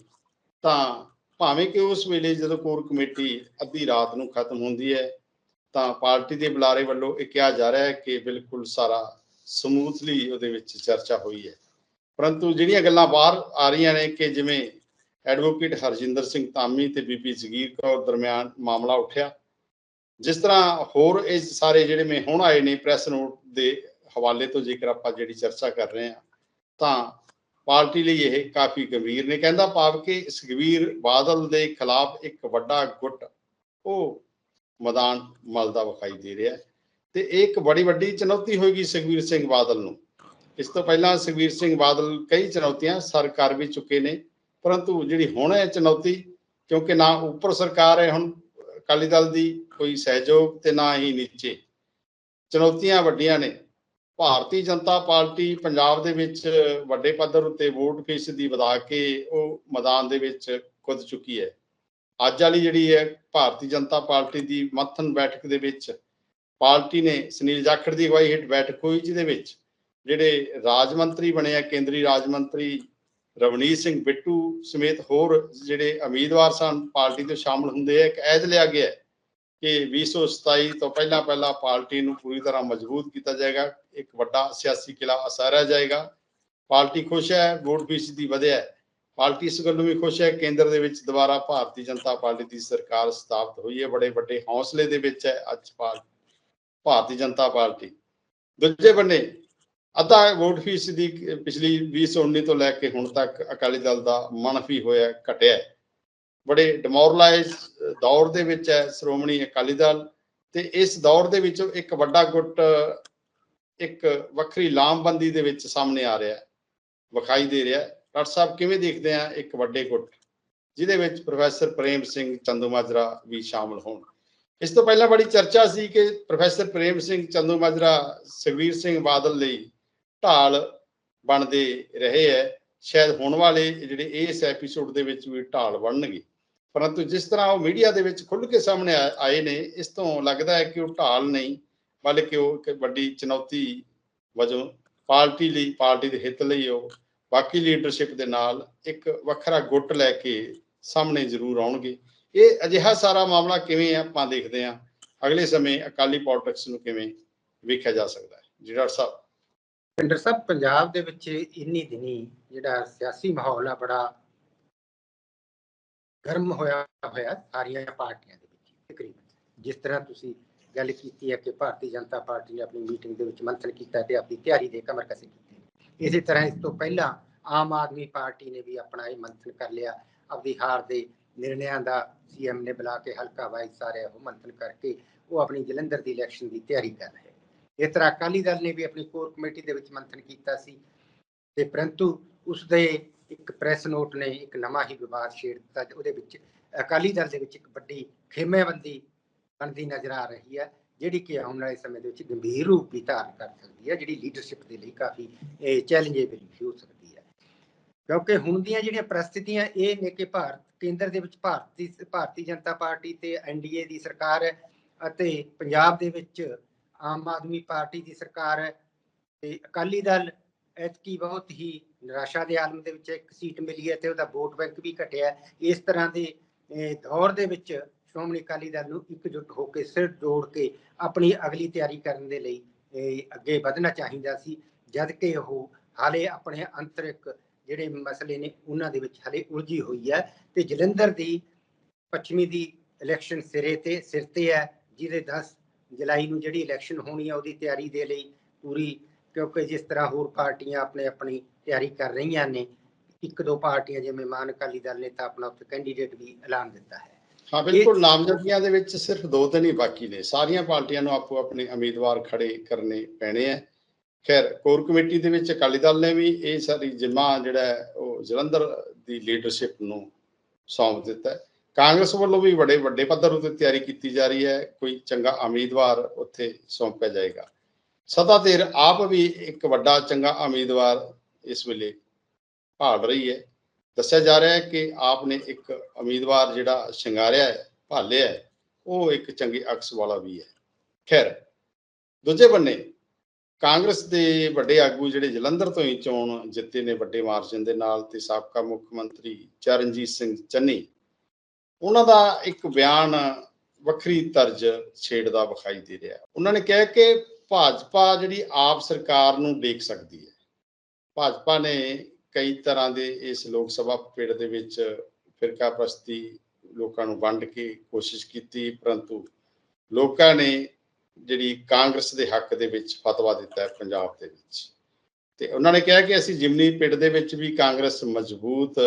B: ਤਾਂ ਭਾਵੇਂ ਕਿ ਉਸ ਵੇਲੇ ਜਦੋਂ ਕੋਰ ਕਮੇਟੀ ਅੱਧੀ ਰਾਤ ਨੂੰ ਖਤਮ ਹੁੰਦੀ ਹੈ, ਤਾਂ ਪਾਰਟੀ ਦੇ ਬੁਲਾਰੇ ਵੱਲੋਂ ਇਹ ਕਿਹਾ ਜਾ ਰਿਹਾ ਹੈ ਕਿ ਬਿਲਕੁਲ ਸਾਰਾ ਸਮੂਥਲੀ ਉਹਦੇ ਵਿੱਚ ਚਰਚਾ ਹੋਈ ਹੈ। ਪਰੰਤੂ ਜਿਹੜੀਆਂ ਗੱਲਾਂ ਬਾਹਰ ਆ ਰਹੀਆਂ ਨੇ ਕਿ ਜਿਵੇਂ ਐਡਵੋਕੇਟ ਹਰਜਿੰਦਰ ਸਿੰਘ ਧਾਮੀ ਤੇ ਬੀਬੀ ਜਗੀਰ ਕੌਰ ਦਰਮਿਆਨ ਮਾਮਲਾ ਉੱਠਿਆ, ਜਿਸ ਤਰ੍ਹਾਂ ਹੋਰ ਇਹ ਸਾਰੇ ਜਿਹੜੇ ਮੈਂ ਹੁਣ ਆਏ ਨੇ ਪ੍ਰੈਸ ਨੋਟ ਦੇ ਹਵਾਲੇ ਤੋਂ ਜੇਕਰ ਆਪਾਂ ਜਿਹੜੀ ਚਰਚਾ ਕਰ ਰਹੇ ਹਾਂ, ਤਾਂ ਪਾਰਟੀ ਲਈ ਇਹ ਕਾਫੀ ਗੰਭੀਰ ਨੇ। ਕਹਿੰਦਾ ਭਾਵ ਕਿ ਸੁਖਬੀਰ ਬਾਦਲ ਦੇ ਖਿਲਾਫ ਇੱਕ ਵੱਡਾ ਗੁੱਟ ਉਹ ਮੈਦਾਨ, ਮਲਦਾ ਵਿਖਾਈ ਦੇ ਰਿਹਾ ਤੇ ਇਹ ਇੱਕ ਬੜੀ ਵੱਡੀ ਚੁਣੌਤੀ ਹੋਏਗੀ ਸੁਖਬੀਰ ਸਿੰਘ ਬਾਦਲ ਨੂੰ। ਇਸ ਤੋਂ ਪਹਿਲਾਂ ਸੁਖਬੀਰ ਸਿੰਘ ਬਾਦਲ ਕਈ ਚੁਣੌਤੀਆਂ ਸਰ ਕਰ ਵੀ ਚੁੱਕੇ ਨੇ, ਪਰੰਤੂ ਜਿਹੜੀ ਹੁਣ ਹੈ ਚੁਣੌਤੀ, ਕਿਉਂਕਿ ਨਾ ਉੱਪਰ ਸਰਕਾਰ ਹੈ ਹੁਣ, ਅਕਾਲੀ ਦਲ ਦੀ ਕੋਈ ਸਹਿਯੋਗ ਤੇ ਨਾ ਹੀ ਨੀਚੇ। ਚੁਣੌਤੀਆਂ ਵੱਡੀਆਂ ਨੇ। ਭਾਰਤੀ ਜਨਤਾ ਪਾਰਟੀ ਪੰਜਾਬ ਦੇ ਵਿੱਚ ਵੱਡੇ ਪੱਧਰ ਉੱਤੇ ਵੋਟ ਫੀਸਦੀ ਵਧਾ ਕੇ ਉਹ ਮੈਦਾਨ ਦੇ ਵਿੱਚ ਕੁੱਦ ਚੁੱਕੀ ਹੈ। ਅੱਜ ਵਾਲੀ ਜਿਹੜੀ ਹੈ ਭਾਰਤੀ ਜਨਤਾ ਪਾਰਟੀ ਦੀ ਮੱਥਨ ਬੈਠਕ ਦੇ ਵਿੱਚ ਪਾਰਟੀ ਨੇ ਸੁਨੀਲ ਜਾਖੜ ਦੀ ਅਗਵਾਈ ਹੇਠ ਬੈਠਕ ਹੋਈ, ਜਿਹਦੇ ਵਿੱਚ ਜਿਹੜੇ ਰਾਜ ਮੰਤਰੀ ਬਣੇ ਆ, ਕੇਂਦਰੀ ਰਾਜ ਮੰਤਰੀ ਰਵਨੀਤ ਸਿੰਘ ਬਿੱਟੂ ਸਮੇਤ ਹੋਰ ਜਿਹੜੇ ਉਮੀਦਵਾਰ ਸਨ, ਪਾਰਟੀ ਤੋਂ ਸ਼ਾਮਲ ਹੁੰਦੇ ਆ, ਇੱਕ ਐਜ ਲਿਆ ਗਿਆ ਹੈ ਕਿ 2027 ਤੋਂ ਪਹਿਲਾਂ ਪਹਿਲਾਂ ਪਾਰਟੀ ਨੂੰ ਪੂਰੀ ਤਰ੍ਹਾਂ ਮਜ਼ਬੂਤ ਕੀਤਾ ਜਾਏਗਾ, ਇੱਕ ਵੱਡਾ ਸਿਆਸੀ ਕਿਲਾ ਅਸਾਰਿਆ ਜਾਏਗਾ। ਪਾਰਟੀ ਖੁਸ਼ ਹੈ, ਵੋਟ ਫੀਸਦੀ ਵਧਿਆ ਪਾਰਟੀ ਇਸ ਗੱਲੋਂ ਵੀ ਖੁਸ਼ ਹੈ, ਕੇਂਦਰ ਦੇ ਵਿੱਚ ਦੁਬਾਰਾ ਭਾਰਤੀ ਜਨਤਾ ਪਾਰਟੀ ਦੀ ਸਰਕਾਰ ਸਥਾਪਿਤ ਹੋਈ ਹੈ। ਬੜੇ ਵੱਡੇ ਹੌਸਲੇ ਦੇ ਵਿੱਚ ਹੈ ਅੱਜ ਭਾਰਤੀ ਜਨਤਾ ਪਾਰਟੀ। ਦੂਜੇ ਬੰਨੇ ਅੱਧਾ ਵੋਟ ਫੀਸ ਦੀ ਪਿਛਲੀ 2019 ਤੋਂ ਲੈ ਕੇ ਹੁਣ ਤੱਕ ਅਕਾਲੀ ਦਲ ਦਾ ਮਨਫੀ ਹੋਇਆ ਘਟਿਆ ਬੜੇ ਡਿਮੋਰਲਾਈਜ਼ ਦੌਰ ਦੇ ਵਿੱਚ ਹੈ ਸ਼੍ਰੋਮਣੀ ਅਕਾਲੀ ਦਲ ਤੇ ਇਸ ਦੌਰ ਦੇ ਵਿੱਚ ਇੱਕ ਵੱਡਾ ਗੁੱਟ, ਇੱਕ ਵੱਖਰੀ ਲਾਮਬੰਦੀ ਦੇ ਵਿੱਚ ਸਾਹਮਣੇ ਆ ਰਿਹਾ ਵਿਖਾਈ ਦੇ ਰਿਹਾ ਡਾਕਟਰ ਸਾਹਿਬ, ਕਿਵੇਂ ਦੇਖਦੇ ਆ ਇੱਕ ਵੱਡੇ ਗੁੱਟ, ਜਿਹਦੇ ਵਿੱਚ ਪ੍ਰੋਫੈਸਰ ਪ੍ਰੇਮ ਸਿੰਘ ਚੰਦੂਮਾਜਰਾ ਵੀ ਸ਼ਾਮਲ ਹੋਣ? ਇਸ ਤੋਂ ਪਹਿਲਾਂ ਬੜੀ ਚਰਚਾ ਸੀ ਕਿ ਪ੍ਰੋਫੈਸਰ ਪ੍ਰੇਮ ਸਿੰਘ ਚੰਦੂਮਾਜਰਾ ਸੁਖਬੀਰ ਸਿੰਘ ਬਾਦਲ ਲਈ ਢਾਲ ਬਣਦੇ ਰਹੇ ਹੈ, ਸ਼ਾਇਦ ਹੋਣ ਵਾਲੇ ਜਿਹੜੇ ਇਸ ਐਪੀਸੋਡ ਦੇ ਵਿੱਚ ਵੀ ਢਾਲ ਬਣਨਗੇ। ਪਰੰਤੂ ਜਿਸ ਤਰ੍ਹਾਂ ਉਹ ਮੀਡੀਆ ਦੇ ਵਿੱਚ ਖੁੱਲ੍ਹ ਕੇ ਸਾਹਮਣੇ ਆਏ ਨੇ, ਇਸ ਤੋਂ ਲੱਗਦਾ ਹੈ ਕਿ ਉਹ ਢਾਲ ਨਹੀਂ, ਬਲਕਿ ਉਹ ਇੱਕ ਵੱਡੀ ਚੁਣੌਤੀ ਵਜੋਂ ਪਾਰਟੀ ਲਈ, ਪਾਰਟੀ ਦੇ ਹਿੱਤ ਲਈ ਉਹ, ਬਾਕੀ ਲੀਡਰਸ਼ਿਪ ਦੇ ਨਾਲ ਇੱਕ ਵੱਖਰਾ ਗੁੱਟ ਲੈ ਕੇ ਸਾਹਮਣੇ ਜ਼ਰੂਰ ਆਉਣਗੇ। ਇਹ ਅਜਿਹਾ ਸਾਰਾ ਮਾਮਲਾ ਕਿਵੇਂ ਹੈ ਆਪਾਂ ਦੇਖਦੇ ਹਾਂ? ਅਗਲੇ ਸਮੇਂ ਅਕਾਲੀ ਪੋਲਿਟਿਕਸ ਨੂੰ ਕਿਵੇਂ ਵੇਖਿਆ ਜਾ ਸਕਦਾ ਹੈ? ਜੀ ਡਾਕਟਰ ਸਾਹਿਬ।
A: ਪਿੰਡਰ ਸਾਹਿਬ, ਪੰਜਾਬ ਦੇ ਵਿੱਚ ਇੰਨੀ ਦਿਨੀ ਜਿਹੜਾ ਸਿਆਸੀ ਮਾਹੌਲ ਆ, ਬੜਾ ਗਰਮ ਹੋਇਆ ਹੋਇਆ ਸਾਰੀਆਂ ਪਾਰਟੀਆਂ ਦੇ ਵਿੱਚ, ਤਕਰੀਬਨ ਜਿਸ ਤਰ੍ਹਾਂ ਤੁਸੀਂ ਗੱਲ ਕੀਤੀ ਹੈ ਕਿ ਭਾਰਤੀ ਜਨਤਾ ਪਾਰਟੀ ਨੇ ਆਪਣੀ ਮੀਟਿੰਗ ਦੇ ਵਿੱਚ ਮੰਥਨ ਕੀਤਾ ਤੇ ਆਪਣੀ ਤਿਆਰੀ ਦੇ ਕਮਰ ਕਸੇ ਕੀਤੇ ਨੇ। ਇਸੇ ਤਰ੍ਹਾਂ ਇਸ ਤੋਂ ਪਹਿਲਾਂ ਆਮ ਆਦਮੀ ਪਾਰਟੀ ਨੇ ਵੀ ਆਪਣਾ ਇਹ ਮੰਥਨ ਕਰ ਲਿਆ ਆਪਣੀ ਹਾਰ ਦੇ ਨਿਰਣਿਆਂ ਦਾ ਸੀਐਮ ਨੇ ਬੁਲਾ ਕੇ ਹਲਕਾ ਵਾਈਜ਼ ਸਾਰੇ ਉਹ ਮੰਥਨ ਕਰਕੇ ਉਹ ਆਪਣੀ ਜਲੰਧਰ ਦੀ ਇਲੈਕਸ਼ਨ ਦੀ ਤਿਆਰੀ ਕਰ ਰਹੇ ਇਸ ਤਰ੍ਹਾਂ ਅਕਾਲੀ ਦਲ ਨੇ ਵੀ ਆਪਣੀ ਕੋਰ ਕਮੇਟੀ ਦੇ ਵਿੱਚ ਮੰਥਨ ਕੀਤਾ ਸੀ ਤੇ ਪਰੰਤੂ ਉਸ ਦੇ ਇੱਕ ਪ੍ਰੈਸ ਨੋਟ ਨੇ ਇੱਕ ਨਵਾਂ ਹੀ ਵਿਵਾਦ ਛੇੜ ਦਿੱਤਾ ਉਹਦੇ ਵਿੱਚ ਅਕਾਲੀ ਦਲ ਦੇ ਵਿੱਚ ਇੱਕ ਵੱਡੀ ਖੇਮੇਬੰਦੀ ਬਣਦੀ ਨਜ਼ਰ ਆ ਰਹੀ ਹੈ, ਜਿਹੜੀ ਕਿ ਆਉਣ ਵਾਲੇ ਸਮੇਂ ਦੇ ਵਿੱਚ ਗੰਭੀਰ ਰੂਪ ਵੀ ਧਾਰਨ ਕਰ ਸਕਦੀ ਹੈ, ਜਿਹੜੀ ਲੀਡਰਸ਼ਿਪ ਦੇ ਲਈ ਕਾਫੀ ਚੈਲੰਜੇਬਲ ਵੀ ਹੋ ਸਕਦੀ ਹੈ। ਕਿਉਂਕਿ ਹੁਣ ਦੀਆਂ ਜਿਹੜੀਆਂ ਪ੍ਰਸਥਿਤੀਆਂ, ਇਹ ਨੇ ਕਿ ਭਾਰਤ, ਕੇਂਦਰ ਦੇ ਵਿੱਚ ਭਾਰਤੀ ਭਾਰਤੀ ਜਨਤਾ ਪਾਰਟੀ ਤੇ ਐਨਡੀਏ ਦੀ ਸਰਕਾਰ ਹੈ ਅਤੇ ਪੰਜਾਬ ਦੇ ਵਿੱਚ ਆਮ ਆਦਮੀ ਪਾਰਟੀ ਦੀ ਸਰਕਾਰ ਹੈ ਤੇ ਅਕਾਲੀ ਦਲ ਐਤਕੀ ਬਹੁਤ ਹੀ ਨਿਰਾਸ਼ਾ ਦੇ ਆਲਮ ਦੇ ਵਿੱਚ ਇੱਕ ਸੀਟ ਮਿਲੀ ਹੈ ਤੇ ਉਹਦਾ ਵੋਟ ਬੈਂਕ ਵੀ ਘਟਿਆ ਇਸ ਤਰ੍ਹਾਂ ਦੇ ਦੌਰ ਦੇ ਵਿੱਚ ਸ਼੍ਰੋਮਣੀ ਅਕਾਲੀ ਦਲ ਨੂੰ ਇਕਜੁੱਟ ਹੋ ਕੇ ਸਿਰ ਜੋੜ ਕੇ ਆਪਣੀ ਅਗਲੀ ਤਿਆਰੀ ਕਰਨ ਦੇ ਲਈ ਅੱਗੇ ਵਧਣਾ ਚਾਹੀਦਾ ਸੀ ਜਦ ਕਿ ਉਹ ਹਾਲੇ ਆਪਣੇ ਅੰਤਰਿਕ ਜਿਹੜੇ ਮਸਲੇ ਨੇ ਉਹਨਾਂ ਦੇ ਵਿੱਚ ਹਲੇ ਉਲਝੀ ਹੋਈ ਹੈ ਤੇ ਜਲੰਧਰ ਦੀ ਪੱਛਮੀ ਦੀ ਇਲੈਕਸ਼ਨ ਸਿਰੇ ਤੇ, ਸਿਰ ਤੇ ਹੈ, ਜਿਹਦੇ 10 ਜੁਲਾਈ ਨੂੰ ਜਿਹੜੀ ਇਲੈਕਸ਼ਨ ਹੋਣੀ ਹੈ ਉਹਦੀ ਤਿਆਰੀ ਦੇ ਲਈ ਪੂਰੀ ਕਿਉਂਕਿ ਜਿਸ ਤਰ੍ਹਾਂ ਹੋਰ ਪਾਰਟੀਆਂ ਆਪਣੇ ਆਪਣੀ ਤਿਆਰੀ ਕਰ ਰਹੀਆਂ ਨੇ ਇੱਕ ਦੋ ਪਾਰਟੀਆਂ ਜਿਵੇਂ ਮਾਨ ਅਕਾਲੀ ਦਲ ਨੇ ਤਾਂ ਆਪਣਾ ਉੱਥੇ ਕੈਂਡੀਡੇਟ ਵੀ ਐਲਾਨ ਦਿੱਤਾ ਹੈ।
B: ਹਾਂ ਬਿਲਕੁਲ ਨਾਮਜ਼ਦਗੀਆਂ ਦੇ ਵਿੱਚ ਸਿਰਫ ਦੋ ਦਿਨ ਹੀ ਬਾਕੀ ਨੇ। ਸਾਰੀਆਂ ਪਾਰਟੀਆਂ ਨੂੰ ਆਪੋ ਆਪਣੇ ਉਮੀਦਵਾਰ ਖੜੇ ਕਰਨੇ ਪੈਣੇ ਆ। ਖੈਰ ਕੋਰ ਕਮੇਟੀ ਦੇ ਵਿੱਚ ਅਕਾਲੀ ਦਲ ਨੇ ਵੀ ਇਹ ਸਾਰੀ ਜਿਮਾ ਜਿਹੜਾ ਉਹ ਜਲੰਧਰ ਦੀ ਲੀਡਰਸ਼ਿਪ ਨੂੰ ਸੌਂਪ ਦਿੱਤਾ ਹੈ। ਕਾਂਗਰਸ ਵੱਲੋਂ ਵੀ ਬੜੇ ਵੱਡੇ ਪੱਧਰ ਉੱਤੇ ਤਿਆਰੀ ਕੀਤੀ ਜਾ ਰਹੀ ਹੈ। ਕੋਈ ਚੰਗਾ ਉਮੀਦਵਾਰ ਉੱਥੇ ਸੌਂਪਿਆ ਜਾਏਗਾ। ਸਦਾ ਧਿਰ ਆਪ ਵੀ ਇੱਕ ਵੱਡਾ ਚੰਗਾ ਉਮੀਦਵਾਰ ਇਸ ਵੇਲੇ ਭਾਲ ਰਹੀ ਹੈ। ਦੱਸਿਆ ਜਾ ਰਿਹਾ ਹੈ ਕਿ ਆਪ ਨੇ ਇੱਕ ਉਮੀਦਵਾਰ ਜਿਹੜਾ ਸ਼ਿੰਗਾਰਿਆ ਹੈ, ਭਾਲਿਆ ਹੈ, ਉਹ ਇੱਕ ਚੰਗੀ ਅਕਸ ਵਾਲਾ ਵੀ ਹੈ। ਖੈਰ, ਦੂਜੇ ਬੰਨੇ ਕਾਂਗਰਸ ਦੇ ਵੱਡੇ ਆਗੂ ਜਿਹੜੇ ਜਲੰਧਰ ਤੋਂ ਹੀ ਚੋਣ ਜਿੱਤੇ ਨੇ ਵੱਡੇ ਮਾਰਜਨ ਦੇ ਨਾਲ ਤੇ ਸਾਬਕਾ ਮੁੱਖ ਮੰਤਰੀ ਚਰਨਜੀਤ ਸਿੰਘ ਚੰਨੀ ਉਹਨਾਂ ਦਾ ਇੱਕ ਬਿਆਨ ਵੱਖਰੀ ਤਰਜ ਛੇੜਦਾ ਵਿਖਾਈ ਦੇ ਰਿਹਾ। ਉਹਨਾਂ ਨੇ ਕਿਹਾ ਕਿ ਭਾਜਪਾ ਜਿਹੜੀ ਆਪ ਸਰਕਾਰ ਨੂੰ ਦੇਖ ਸਕਦੀ ਹੈ। ਭਾਜਪਾ ਨੇ ਕਈ ਤਰ੍ਹਾਂ ਦੇ ਇਸ ਲੋਕ ਸਭਾ ਪੇੜ ਦੇ ਵਿੱਚ ਫਿਰਕਾ ਪ੍ਰਸਤੀ ਲੋਕਾਂ ਨੂੰ ਵੰਡ ਕੇ ਕੋਸ਼ਿਸ਼ ਕੀਤੀ, ਪਰੰਤੂ ਲੋਕਾਂ ਨੇ ਜਿਹੜੀ ਕਾਂਗਰਸ ਦੇ ਹੱਕ ਦੇ ਵਿੱਚ ਫਤਵਾ ਦਿੱਤਾ ਹੈ ਪੰਜਾਬ ਦੇ ਵਿੱਚ। ਤੇ ਉਹਨਾਂ ਨੇ ਕਿਹਾ ਕਿ ਅਸੀਂ ਜਿਮਨੀ ਪਿੰਡ ਦੇ ਵਿੱਚ ਵੀ ਕਾਂਗਰਸ ਮਜ਼ਬੂਤ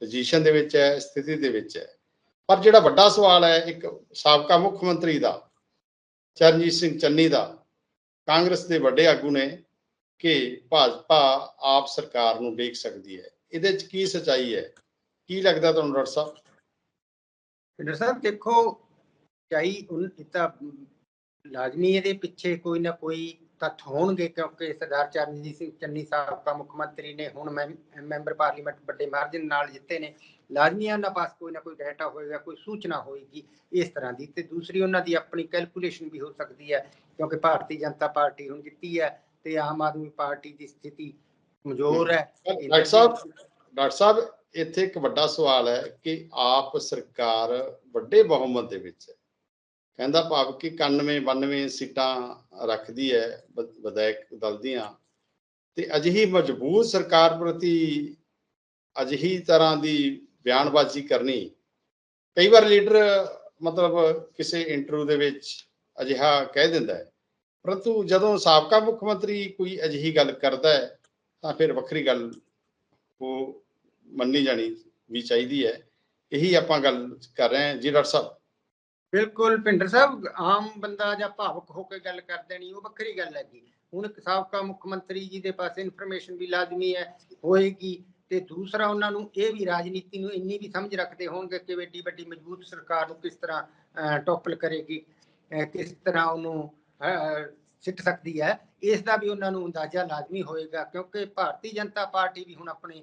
B: ਪੋਜੀਸ਼ਨ ਦੇ ਵਿੱਚ ਹੈ, ਸਥਿਤੀ ਦੇ ਵਿੱਚ ਹੈ। ਪਰ ਜਿਹੜਾ ਵੱਡਾ ਸਵਾਲ ਹੈ, ਇੱਕ ਸਾਬਕਾ ਮੁੱਖ ਮੰਤਰੀ ਦਾ, ਚਰਨਜੀਤ ਸਿੰਘ ਚੰਨੀ ਦਾ, ਕਾਂਗਰਸ ਦੇ ਵੱਡੇ ਆਗੂ ਨੇ ਕਿ ਭਾਜਪਾ ਆਪ ਸਰਕਾਰ ਨੂੰ ਵੇਖ ਸਕਦੀ ਹੈ। ਇਹਦੇ ਚ ਕੀ ਸਚਾਈ ਹੈ? ਕੀ ਲੱਗਦਾ ਤੁਹਾਨੂੰ, ਡਾਕਟਰ ਸਾਹਿਬ?
A: ਪਿੰਡਰ ਸਾਹਿਬ, ਦੇਖੋ, ਚਾਹੀ ਉਨ ਇਤਾ ਲਾਜ਼ਮੀ ਇਹਦੇ ਪਿੱਛੇ ਕੋਈ ਨਾ ਕੋਈ ਤੱਥ ਹੋਣਗੇ ਕਿਉਂਕਿ ਸਰਦਾਰ ਚਰਨਜੀਤ ਸਿੰਘ ਚੰਨੀ ਸਾਹਿਬ ਦਾ ਮੁੱਖ ਮੰਤਰੀ ਨੇ ਹੁਣ ਮੈਂਬਰ ਪਾਰਲੀਮੈਂਟ ਵੱਡੇ ਮਾਰਜਨ ਨਾਲ ਜਿੱਤੇ ਨੇ। ਲਾਜ਼ਮੀ ਉਹਨਾਂ ਪਾਸ ਕੋਈ ਨਾ ਕੋਈ ਡਾਟਾ ਹੋਏਗਾ, ਕੋਈ ਸੂਚਨਾ ਹੋਏਗੀ ਇਸ ਤਰ੍ਹਾਂ ਦੀ। ਤੇ ਦੂਸਰੀ ਉਹਨਾਂ ਦੀ ਆਪਣੀ ਕੈਲਕੂਲੇਸ਼ਨ ਵੀ ਹੋ ਸਕਦੀ ਹੈ, ਕਿਉਂਕਿ ਭਾਰਤੀ ਜਨਤਾ ਪਾਰਟੀ ਹੁਣ ਜਿੱਤੀ ਹੈ ਤੇ ਆਮ ਆਦਮੀ ਪਾਰਟੀ ਦੀ ਸਥਿਤੀ ਕਮਜ਼ੋਰ ਹੈ।
B: ਡਾਕਟਰ ਸਾਹਿਬ ਡਾਕਟਰ ਸਾਹਿਬ, ਇੱਥੇ ਇੱਕ ਵੱਡਾ ਸਵਾਲ ਹੈ ਕਿ ਆਪ ਸਰਕਾਰ ਵੱਡੇ ਬਹੁਮਤ ਦੇ ਵਿੱਚ ਹੈ। ਕਹਿੰਦਾ ਭਾਵ ਕਿ 91 92 ਸੀਟਾਂ ਰੱਖਦੀ ਹੈ, ਵ- ਵਿਧਾਇਕ ਦਲ ਦੀਆਂ। ਤੇ ਅਜਿਹੀ ਮਜ਼ਬੂਤ ਸਰਕਾਰ ਪ੍ਰਤੀ ਅਜਿਹੀ ਤਰ੍ਹਾਂ ਦੀ ਬਿਆਨਬਾਜ਼ੀ ਕਰਨੀ, ਕਈ ਵਾਰ ਲੀਡਰ ਮਤਲਬ ਕਿਸੇ ਇੰਟਰਵਿਊ ਦੇ ਵਿੱਚ ਅਜਿਹਾ ਕਹਿ ਦਿੰਦਾ ਹੈ, ਪਰੰਤੂ ਜਦੋਂ ਸਾਬਕਾ ਮੁੱਖ ਮੰਤਰੀ ਕੋਈ ਅਜਿਹੀ ਗੱਲ ਕਰਦਾ ਹੈ, ਤਾਂ ਫਿਰ ਵੱਖਰੀ ਗੱਲ ਉਹ ਮੰਨੀ ਜਾਣੀ ਵੀ ਚਾਹੀਦੀ ਹੈ। ਇਹੀ ਆਪਾਂ ਗੱਲ ਕਰ ਰਹੇ ਹਾਂ ਜੀ, ਡਾਕਟਰ ਸਾਹਿਬ।
A: ਬਿਲਕੁਲ ਭਿੰਡਰ ਸਾਹਿਬ, ਆਮ ਬੰਦਾ ਜਾਂ ਭਾਵਕ ਹੋ ਕੇ ਗੱਲ ਕਰ ਦੇਣੀ, ਉਹ ਵੱਖਰੀ ਗੱਲ ਹੈਗੀ। ਹੁਣ ਸਾਬਕਾ ਮੁੱਖ ਮੰਤਰੀ ਜੀ ਦੇ ਪਾਸੇ ਇਨਫੋਰਮੇਸ਼ਨ ਵੀ ਲਾਜ਼ਮੀ ਹੈ, ਹੋਏਗੀ ਤੇ ਦੂਸਰਾ ਉਹਨਾਂ ਨੂੰ ਇਹ ਵੀ ਰਾਜਨੀਤੀ ਨੂੰ ਇੰਨੀ ਵੀ ਸਮਝ ਰੱਖਦੇ ਹੋਣਗੇ ਕਿ ਏਡੀ ਵੱਡੀ ਮਜ਼ਬੂਤ ਸਰਕਾਰ ਨੂੰ ਕਿਸ ਤਰ੍ਹਾਂ ਟੋਪਲ ਕਰੇਗੀ ਕਿਸ ਤਰ੍ਹਾਂ ਉਹਨੂੰ ਸਿੱਟ ਸਕਦੀ ਹੈ ਇਸ ਦਾ ਵੀ ਉਹਨਾਂ ਨੂੰ ਅੰਦਾਜ਼ਾ ਲਾਜ਼ਮੀ ਹੋਏਗਾ ਕਿਉਂਕਿ ਭਾਰਤੀ ਜਨਤਾ ਪਾਰਟੀ ਵੀ ਹੁਣ ਆਪਣੇ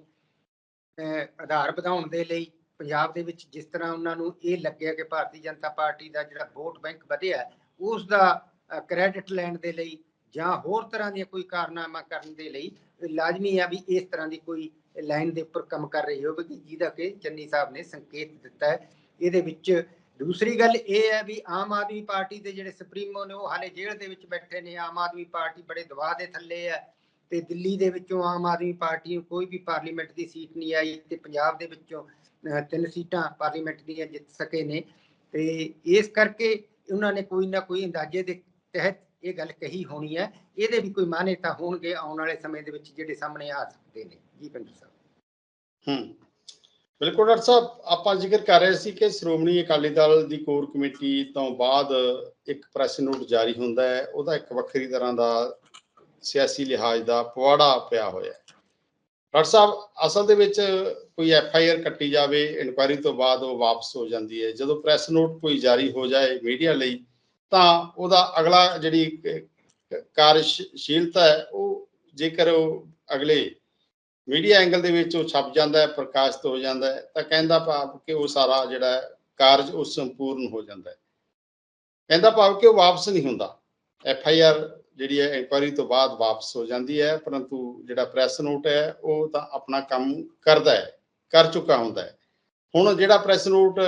A: ਆਧਾਰ ਵਧਾਉਣ ਦੇ ਲਈ ਪੰਜਾਬ ਦੇ ਵਿੱਚ ਜਿਸ ਤਰ੍ਹਾਂ ਉਹਨਾਂ ਨੂੰ ਇਹ ਲੱਗਿਆ ਕਿ ਭਾਰਤੀ ਜਨਤਾ ਪਾਰਟੀ ਦਾ ਜਿਹੜਾ ਵੋਟ ਬੈਂਕ ਵਧਿਆ, ਉਸ ਦਾ ਕ੍ਰੈਡਿਟ ਲੈਣ ਦੇ ਲਈ ਜਾਂ ਹੋਰ ਤਰ੍ਹਾਂ ਦੀਆਂ ਕੋਈ ਕਾਰਨਾਮਾ ਕਰਨ ਦੇ ਲਈ ਲਾਜ਼ਮੀ ਆ ਵੀ ਇਸ ਤਰ੍ਹਾਂ ਦੀ ਕੋਈ ਲਾਈਨ ਦੇ ਉੱਪਰ ਕੰਮ ਕਰ ਰਹੀ ਹੋਵੇਗੀ ਜਿਹਦਾ ਕਿ ਚੰਨੀ ਸਾਹਿਬ ਨੇ ਸੰਕੇਤ ਦਿੱਤਾ ਹੈ। ਇਹਦੇ ਵਿੱਚ ਦੂਸਰੀ ਗੱਲ ਇਹ ਹੈ ਵੀ ਆਮ ਆਦਮੀ ਪਾਰਟੀ ਦੇ ਜਿਹੜੇ ਸੁਪਰੀਮੋ ਨੇ ਉਹ ਹਾਲੇ ਜੇਲ੍ਹ ਦੇ ਵਿੱਚ ਬੈਠੇ ਨੇ। ਆਮ ਆਦਮੀ ਪਾਰਟੀ ਬੜੇ ਦਬਾਅ ਦੇ ਥੱਲੇ ਹੈ ਤੇ ਦਿੱਲੀ ਦੇ ਵਿੱਚੋਂ ਆਮ ਆਦਮੀ ਪਾਰਟੀ ਨੂੰ ਕੋਈ ਵੀ ਪਾਰਲੀਮੈਂਟ ਦੀ ਸੀਟ ਨਹੀਂ ਆਈ ਤੇ ਪੰਜਾਬ ਦੇ ਵਿੱਚੋਂ ਤਿੰਨ ਸੀਟਾਂ ਪਾਰਲੀਮੈਂਟ ਦੀਆਂ ਜਿੱਤ ਸਕੇ ਨੇ। ਤੇ ਇਸ ਕਰਕੇ ਉਹਨਾਂ ਨੇ ਕੋਈ ਨਾ ਕੋਈ ਅੰਦਾਜ਼ੇ ਦੇ ਤਹਿਤ ਇਹ ਗੱਲ ਕਹੀ ਹੋਣੀ ਹੈ। ਇਹਦੇ ਵੀ ਕੋਈ ਮਾਨੇ ਹੋਣਗੇ ਆਉਣ ਵਾਲੇ ਸਮੇਂ ਦੇ ਵਿੱਚ ਜਿਹੜੇ ਸਾਹਮਣੇ ਆ ਸਕਦੇ ਨੇ। ਜੀ ਪਿੰਡਰ ਸਾਹਿਬ।
B: ਹੂੰ। ਬਿਲਕੁਲ ਡਾਕਟਰ ਸਾਹਿਬ, ਆਪਾਂ ਜ਼ਿਕਰ ਕਰ ਰਹੇ ਸੀ ਕਿ ਸ਼੍ਰੋਮਣੀ ਅਕਾਲੀ ਦਲ ਦੀ ਕੋਰ ਕਮੇਟੀ ਤੋਂ ਬਾਅਦ ਇੱਕ ਪ੍ਰੈਸ ਨੋਟ ਜਾਰੀ ਹੁੰਦਾ ਹੈ। ਉਹਦਾ ਇੱਕ ਵੱਖਰੀ ਤਰ੍ਹਾਂ ਦਾ ਸਿਆਸੀ ਲਿਹਾਜ਼ ਦਾ ਪਵਾੜਾ ਪਿਆ ਹੋਇਆ ਹੈ। ਡਾਕਟਰ ਸਾਹਿਬ, ਅਸਲ ਦੇ ਵਿੱਚ ਕੋਈ ਐਫ ਆਈ ਆਰ ਕੱਟੀ ਜਾਵੇ, ਇਨਕੁਆਇਰੀ ਤੋਂ ਬਾਅਦ ਉਹ ਵਾਪਸ ਹੋ ਜਾਂਦੀ ਹੈ। ਜਦੋਂ ਪ੍ਰੈਸ ਨੋਟ ਕੋਈ ਜਾਰੀ ਹੋ ਜਾਏ ਮੀਡੀਆ ਲਈ, ਤਾਂ ਉਹਦਾ ਅਗਲਾ ਜਿਹੜੀ ਕਾਰਜਸ਼ੀਲਤਾ ਹੈ, ਉਹ ਜੇਕਰ ਉਹ ਅਗਲੇ ਮੀਡੀਆ ਐਂਗਲ ਦੇ ਵਿੱਚ ਉਹ ਛਪ ਜਾਂਦਾ ਹੈ, ਪ੍ਰਕਾਸ਼ਿਤ ਹੋ ਜਾਂਦਾ ਹੈ, ਤਾਂ ਕਹਿੰਦਾ ਭਾਵ ਕਿ ਉਹ ਸਾਰਾ ਜਿਹੜਾ ਕਾਰਜ ਉਹ ਸੰਪੂਰਨ ਹੋ ਜਾਂਦਾ ਹੈ। ਕਹਿੰਦਾ ਭਾਵ ਕਿ ਉਹ ਵਾਪਸ ਨਹੀਂ ਹੁੰਦਾ। ਐਫ ਆਈ ਆਰ ਜਿਹੜੀ ਹੈ ਇਨਕੁਆਇਰੀ ਤੋਂ ਬਾਅਦ ਵਾਪਸ ਹੋ ਜਾਂਦੀ ਹੈ, ਪਰੰਤੂ ਜਿਹੜਾ ਪ੍ਰੈਸ ਨੋਟ ਹੈ, ਉਹ ਤਾਂ ਆਪਣਾ ਕੰਮ ਕਰਦਾ ਹੈ, ਕਰ ਚੁੱਕਾ ਹੁੰਦਾ ਹੈ। ਹੁਣ ਜਿਹੜਾ ਪ੍ਰੈਸ ਨੋਟ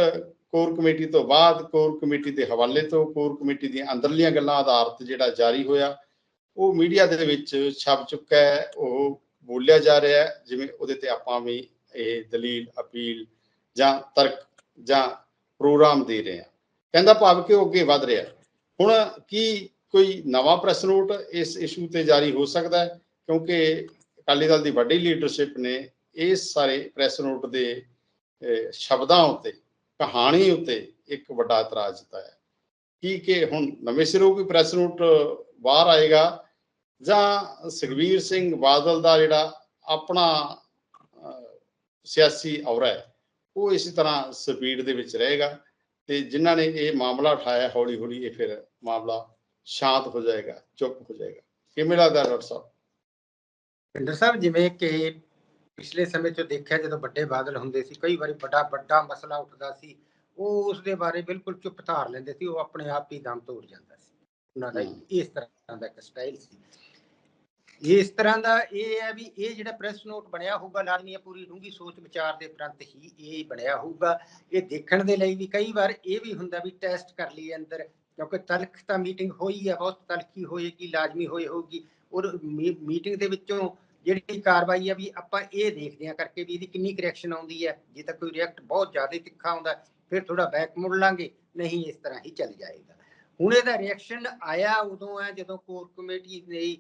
B: ਕੋਰ ਕਮੇਟੀ ਤੋਂ ਬਾਅਦ ਕੋਰ ਕਮੇਟੀ ਦੇ ਹਵਾਲੇ ਤੋਂ ਕੋਰ ਕਮੇਟੀ ਦੀਆਂ ਅੰਦਰਲੀਆਂ ਗੱਲਾਂ ਆਧਾਰਿਤ ਜਿਹੜਾ ਜਾਰੀ ਹੋਇਆ, ਉਹ ਮੀਡੀਆ ਦੇ ਵਿੱਚ ਛਪ ਚੁੱਕਾ ਹੈ, ਉਹ ਬੋਲਿਆ ਜਾ ਰਿਹਾ ਹੈ, ਜਿਵੇਂ ਉਹਦੇ ਤੇ ਆਪਾਂ ਵੀ ਇਹ ਦਲੀਲ, ਅਪੀਲ ਜਾਂ ਤਰਕ ਜਾਂ ਪ੍ਰੋਗਰਾਮ ਦੇ ਰਹੇ ਹਾਂ। ਕਹਿੰਦਾ ਭਾਵ ਕਿ ਉਹ ਅੱਗੇ ਵਧ ਰਿਹਾ। ਹੁਣ ਕੀ ਕੋਈ ਨਵਾਂ ਪ੍ਰੈਸ ਨੋਟ ਇਸ ਇਸ਼ੂ ਤੇ ਜਾਰੀ ਹੋ ਸਕਦਾ ਹੈ, ਕਿਉਂਕਿ ਅਕਾਲੀ ਦਲ ਦੀ ਵੱਡੀ ਲੀਡਰਸ਼ਿਪ ਨੇ ਇਸ ਸਾਰੇ ਪ੍ਰੈਸ ਨੋਟ ਦੇ ਸ਼ਬਦਾਂ ਉੱਤੇ, ਕਹਾਣੀ ਉੱਤੇ ਇੱਕ ਵੱਡਾ ਇਤਰਾਜ਼ ਜਤਾਇਆ ਕੀ ਕਿ ਹੁਣ ਨਵੇਂ ਸਿਰੋਂ ਕੋਈ ਪ੍ਰੈਸ ਨੋਟ ਬਾਹਰ ਆਏਗਾ ਜਾਂ ਸੁਖਬੀਰ ਸਿੰਘ ਬਾਦਲ ਦਾ ਜਿਹੜਾ ਆਪਣਾ ਸਿਆਸੀ ਔਰਾ ਹੈ, ਉਹ ਇਸੇ ਤਰ੍ਹਾਂ ਸਪੀਡ ਦੇ ਵਿੱਚ ਰਹੇਗਾ ਤੇ ਜਿਨ੍ਹਾਂ ਨੇ ਇਹ ਮਾਮਲਾ ਉਠਾਇਆ ਹੌਲੀ ਹੌਲੀ ਇਹ ਫਿਰ ਮਾਮਲਾ ਸ਼ਾਂਤ ਹੋ ਜਾਏਗਾ ਚੁੱਪ ਹੋ ਜਾਏਗਾ। ਕਿਵੇਂ ਲੱਗਦਾ ਡਾਕਟਰ ਸਾਹਿਬ?
A: ਪਿੰਡਰ ਸਾਹਿਬ ਜਿਵੇਂ ਕਿ ਪਿਛਲੇ ਸਮੇਂ 'ਚ ਦੇਖਿਆ ਜਦੋਂ ਵੱਡੇ ਬਾਦਲ ਹੁੰਦੇ ਸੀ ਕਈ ਵਾਰੀ ਵੱਡਾ ਵੱਡਾ ਮਸਲਾ ਉੱਠਦਾ ਸੀ ਉਹ ਉਸ ਦੇ ਬਾਰੇ ਬਿਲਕੁਲ ਚੁੱਪ ਧਾਰ ਲੈਂਦੇ ਸੀ ਉਹ ਆਪਣੇ ਆਪ ਹੀ ਦਮ ਤੋੜ ਜਾਂਦਾ ਸੀ। ਉਹਨਾਂ ਦਾ। ਇਸ ਤਰ੍ਹਾਂ ਦਾ ਇੱਕ ਸਟਾਈਲ ਸੀ। ਇਸ ਤਰ੍ਹਾਂ ਦਾ ਇਹ ਹੈ ਵੀ ਇਹ ਜਿਹੜਾ ਪ੍ਰੈਸ ਨੋਟ ਬਣਿਆ ਹੋਊਗਾ ਲਾਜ਼ਮੀ ਪੂਰੀ ਡੂੰਗੀ ਸੋਚ ਵਿਚਾਰ ਦੇ ਪ੍ਰੰਤ ਹੀ ਇਹ ਬਣਿਆ ਹੋਊਗਾ। ਇਹ ਦੇਖਣ ਦੇ ਲਈ ਵੀ ਕਈ ਵਾਰ ਇਹ ਵੀ ਹੁੰਦਾ ਵੀ ਟੈਸਟ ਕਰ ਲਈ ਅੰਦਰ ਕਿਉਂਕਿ ਤਲਖ ਤਾਂ ਮੀਟਿੰਗ ਹੋਈ ਹੈ ਬਹੁਤ ਤਲਖੀ ਹੋਏਗੀ, ਲਾਜ਼ਮੀ ਹੋਈ ਹੋਊਗੀ। ਔਰ ਮੀਟਿੰਗ ਦੇ ਵਿੱਚੋਂ ਜਿਹੜੀ ਕਾਰਵਾਈ ਆ ਵੀ ਆਪਾਂ ਇਹ ਦੇਖਦੇ ਆ ਕਰਕੇ ਵੀ ਇਹਦੀ ਕਿੰਨੀ ਕਰੈਕਸ਼ਨ ਆਉਂਦੀ ਹੈ ਜੇ ਤਾਂ ਕੋਈ ਰਿਐਕਟ ਬਹੁਤ ਜ਼ਿਆਦਾ ਤਿੱਖਾ ਆਉਂਦਾ, ਫਿਰ ਥੋੜਾ ਬੈਕ ਮੁੜ ਲਾਂਗੇ, ਨਹੀਂ ਇਸ ਤਰ੍ਹਾਂ ਹੀ ਚੱਲ ਜਾਏਗਾ। ਹੁਣ ਇਹਦਾ ਰਿਐਕਸ਼ਨ ਆਇਆ ਉਦੋਂ ਹੈ ਜਦੋਂ ਕੋਰ ਕਮੇਟੀ ਨੇ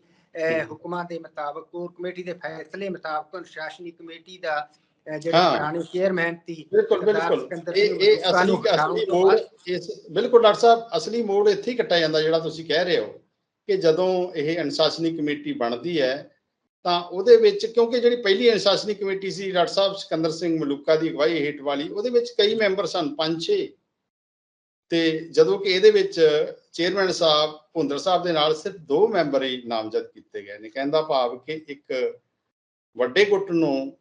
A: ਹੁਕਮਾਂ ਦੇ ਮੁਤਾਬਕ ਕੋਰ ਕਮੇਟੀ ਦੇ ਫੈਸਲੇ ਮੁਤਾਬਕ ਅਨੁਸ਼ਾਸਨੀ ਕਮੇਟੀ ਦਾ ਜਿਹੜੇ
B: ਹਾਂ।
A: ਪੁਰਾਣੇ ਚੇਅਰਮੈਨ ਸੀ
B: ਬਿਲਕੁਲ
A: ਸਰਦਾਰ
B: ਬਿਲਕੁਲ।
A: ਸਿਕੰਦਰ
B: ਇਹ
A: ਸਿੰਘ
B: ਇਹ
A: ਮਲੂਕਾ
B: ਅਸਲੀ
A: ਨੂੰ ਹਟਾਉਣ
B: ਅਸਲੀ
A: ਤੋਂ
B: ਮੋੜ
A: ਬਾਅਦ
B: ਇਸ ਬਿਲਕੁਲ ਡਾਕਟਰ ਸਾਹਿਬ ਅਸਲੀ ਮੋੜ ਇੱਥੇ ਹੀ ਕੱਟਿਆ ਜਾਂਦਾ ਜਿਹੜਾ ਤੁਸੀਂ ਕਹਿ ਰਹੇ ਹੋ ਕਿ ਜਦੋਂ ਇਹ ਅਨੁਸ਼ਾਸਨੀ ਕਮੇਟੀ ਬਣਦੀ ਹੈ ਤਾਂ ਉਹਦੇ ਵਿੱਚ ਕਿਉਂਕਿ ਜਿਹੜੀ ਪਹਿਲੀ ਅਨੁਸ਼ਾਸਨੀ ਕਮੇਟੀ ਸੀ ਡਾਕਟਰ ਸਾਹਿਬ ਸਿਕੰਦਰ ਸਿੰਘ ਮਲੂਕਾ ਦੀ ਅਗਵਾਈ ਹੇਠ ਵਾਲੀ ਉਹਦੇ ਵਿੱਚ ਕਈ ਮੈਂਬਰ ਸਨ ਪੰਜ ਛੇ। ਤੇ ਜਦੋਂ ਕਿ ਇਹਦੇ ਵਿੱਚ ਚੇਅਰਮੈਨ ਸਾਹਿਬ ਭੁੰਦਰ ਸਾਹਿਬ ਦੇ ਨਾਲ ਸਿਰਫ ਦੋ ਮੈਂਬਰ ਹੀ ਨਾਮਜ਼ਦ ਕੀਤੇ ਗਏ ਨੇ ਕਹਿੰਦਾ ਭਾਵ ਕਿ ਇੱਕ ਵੱਡੇ ਗੁੱਟ ਨੂੰ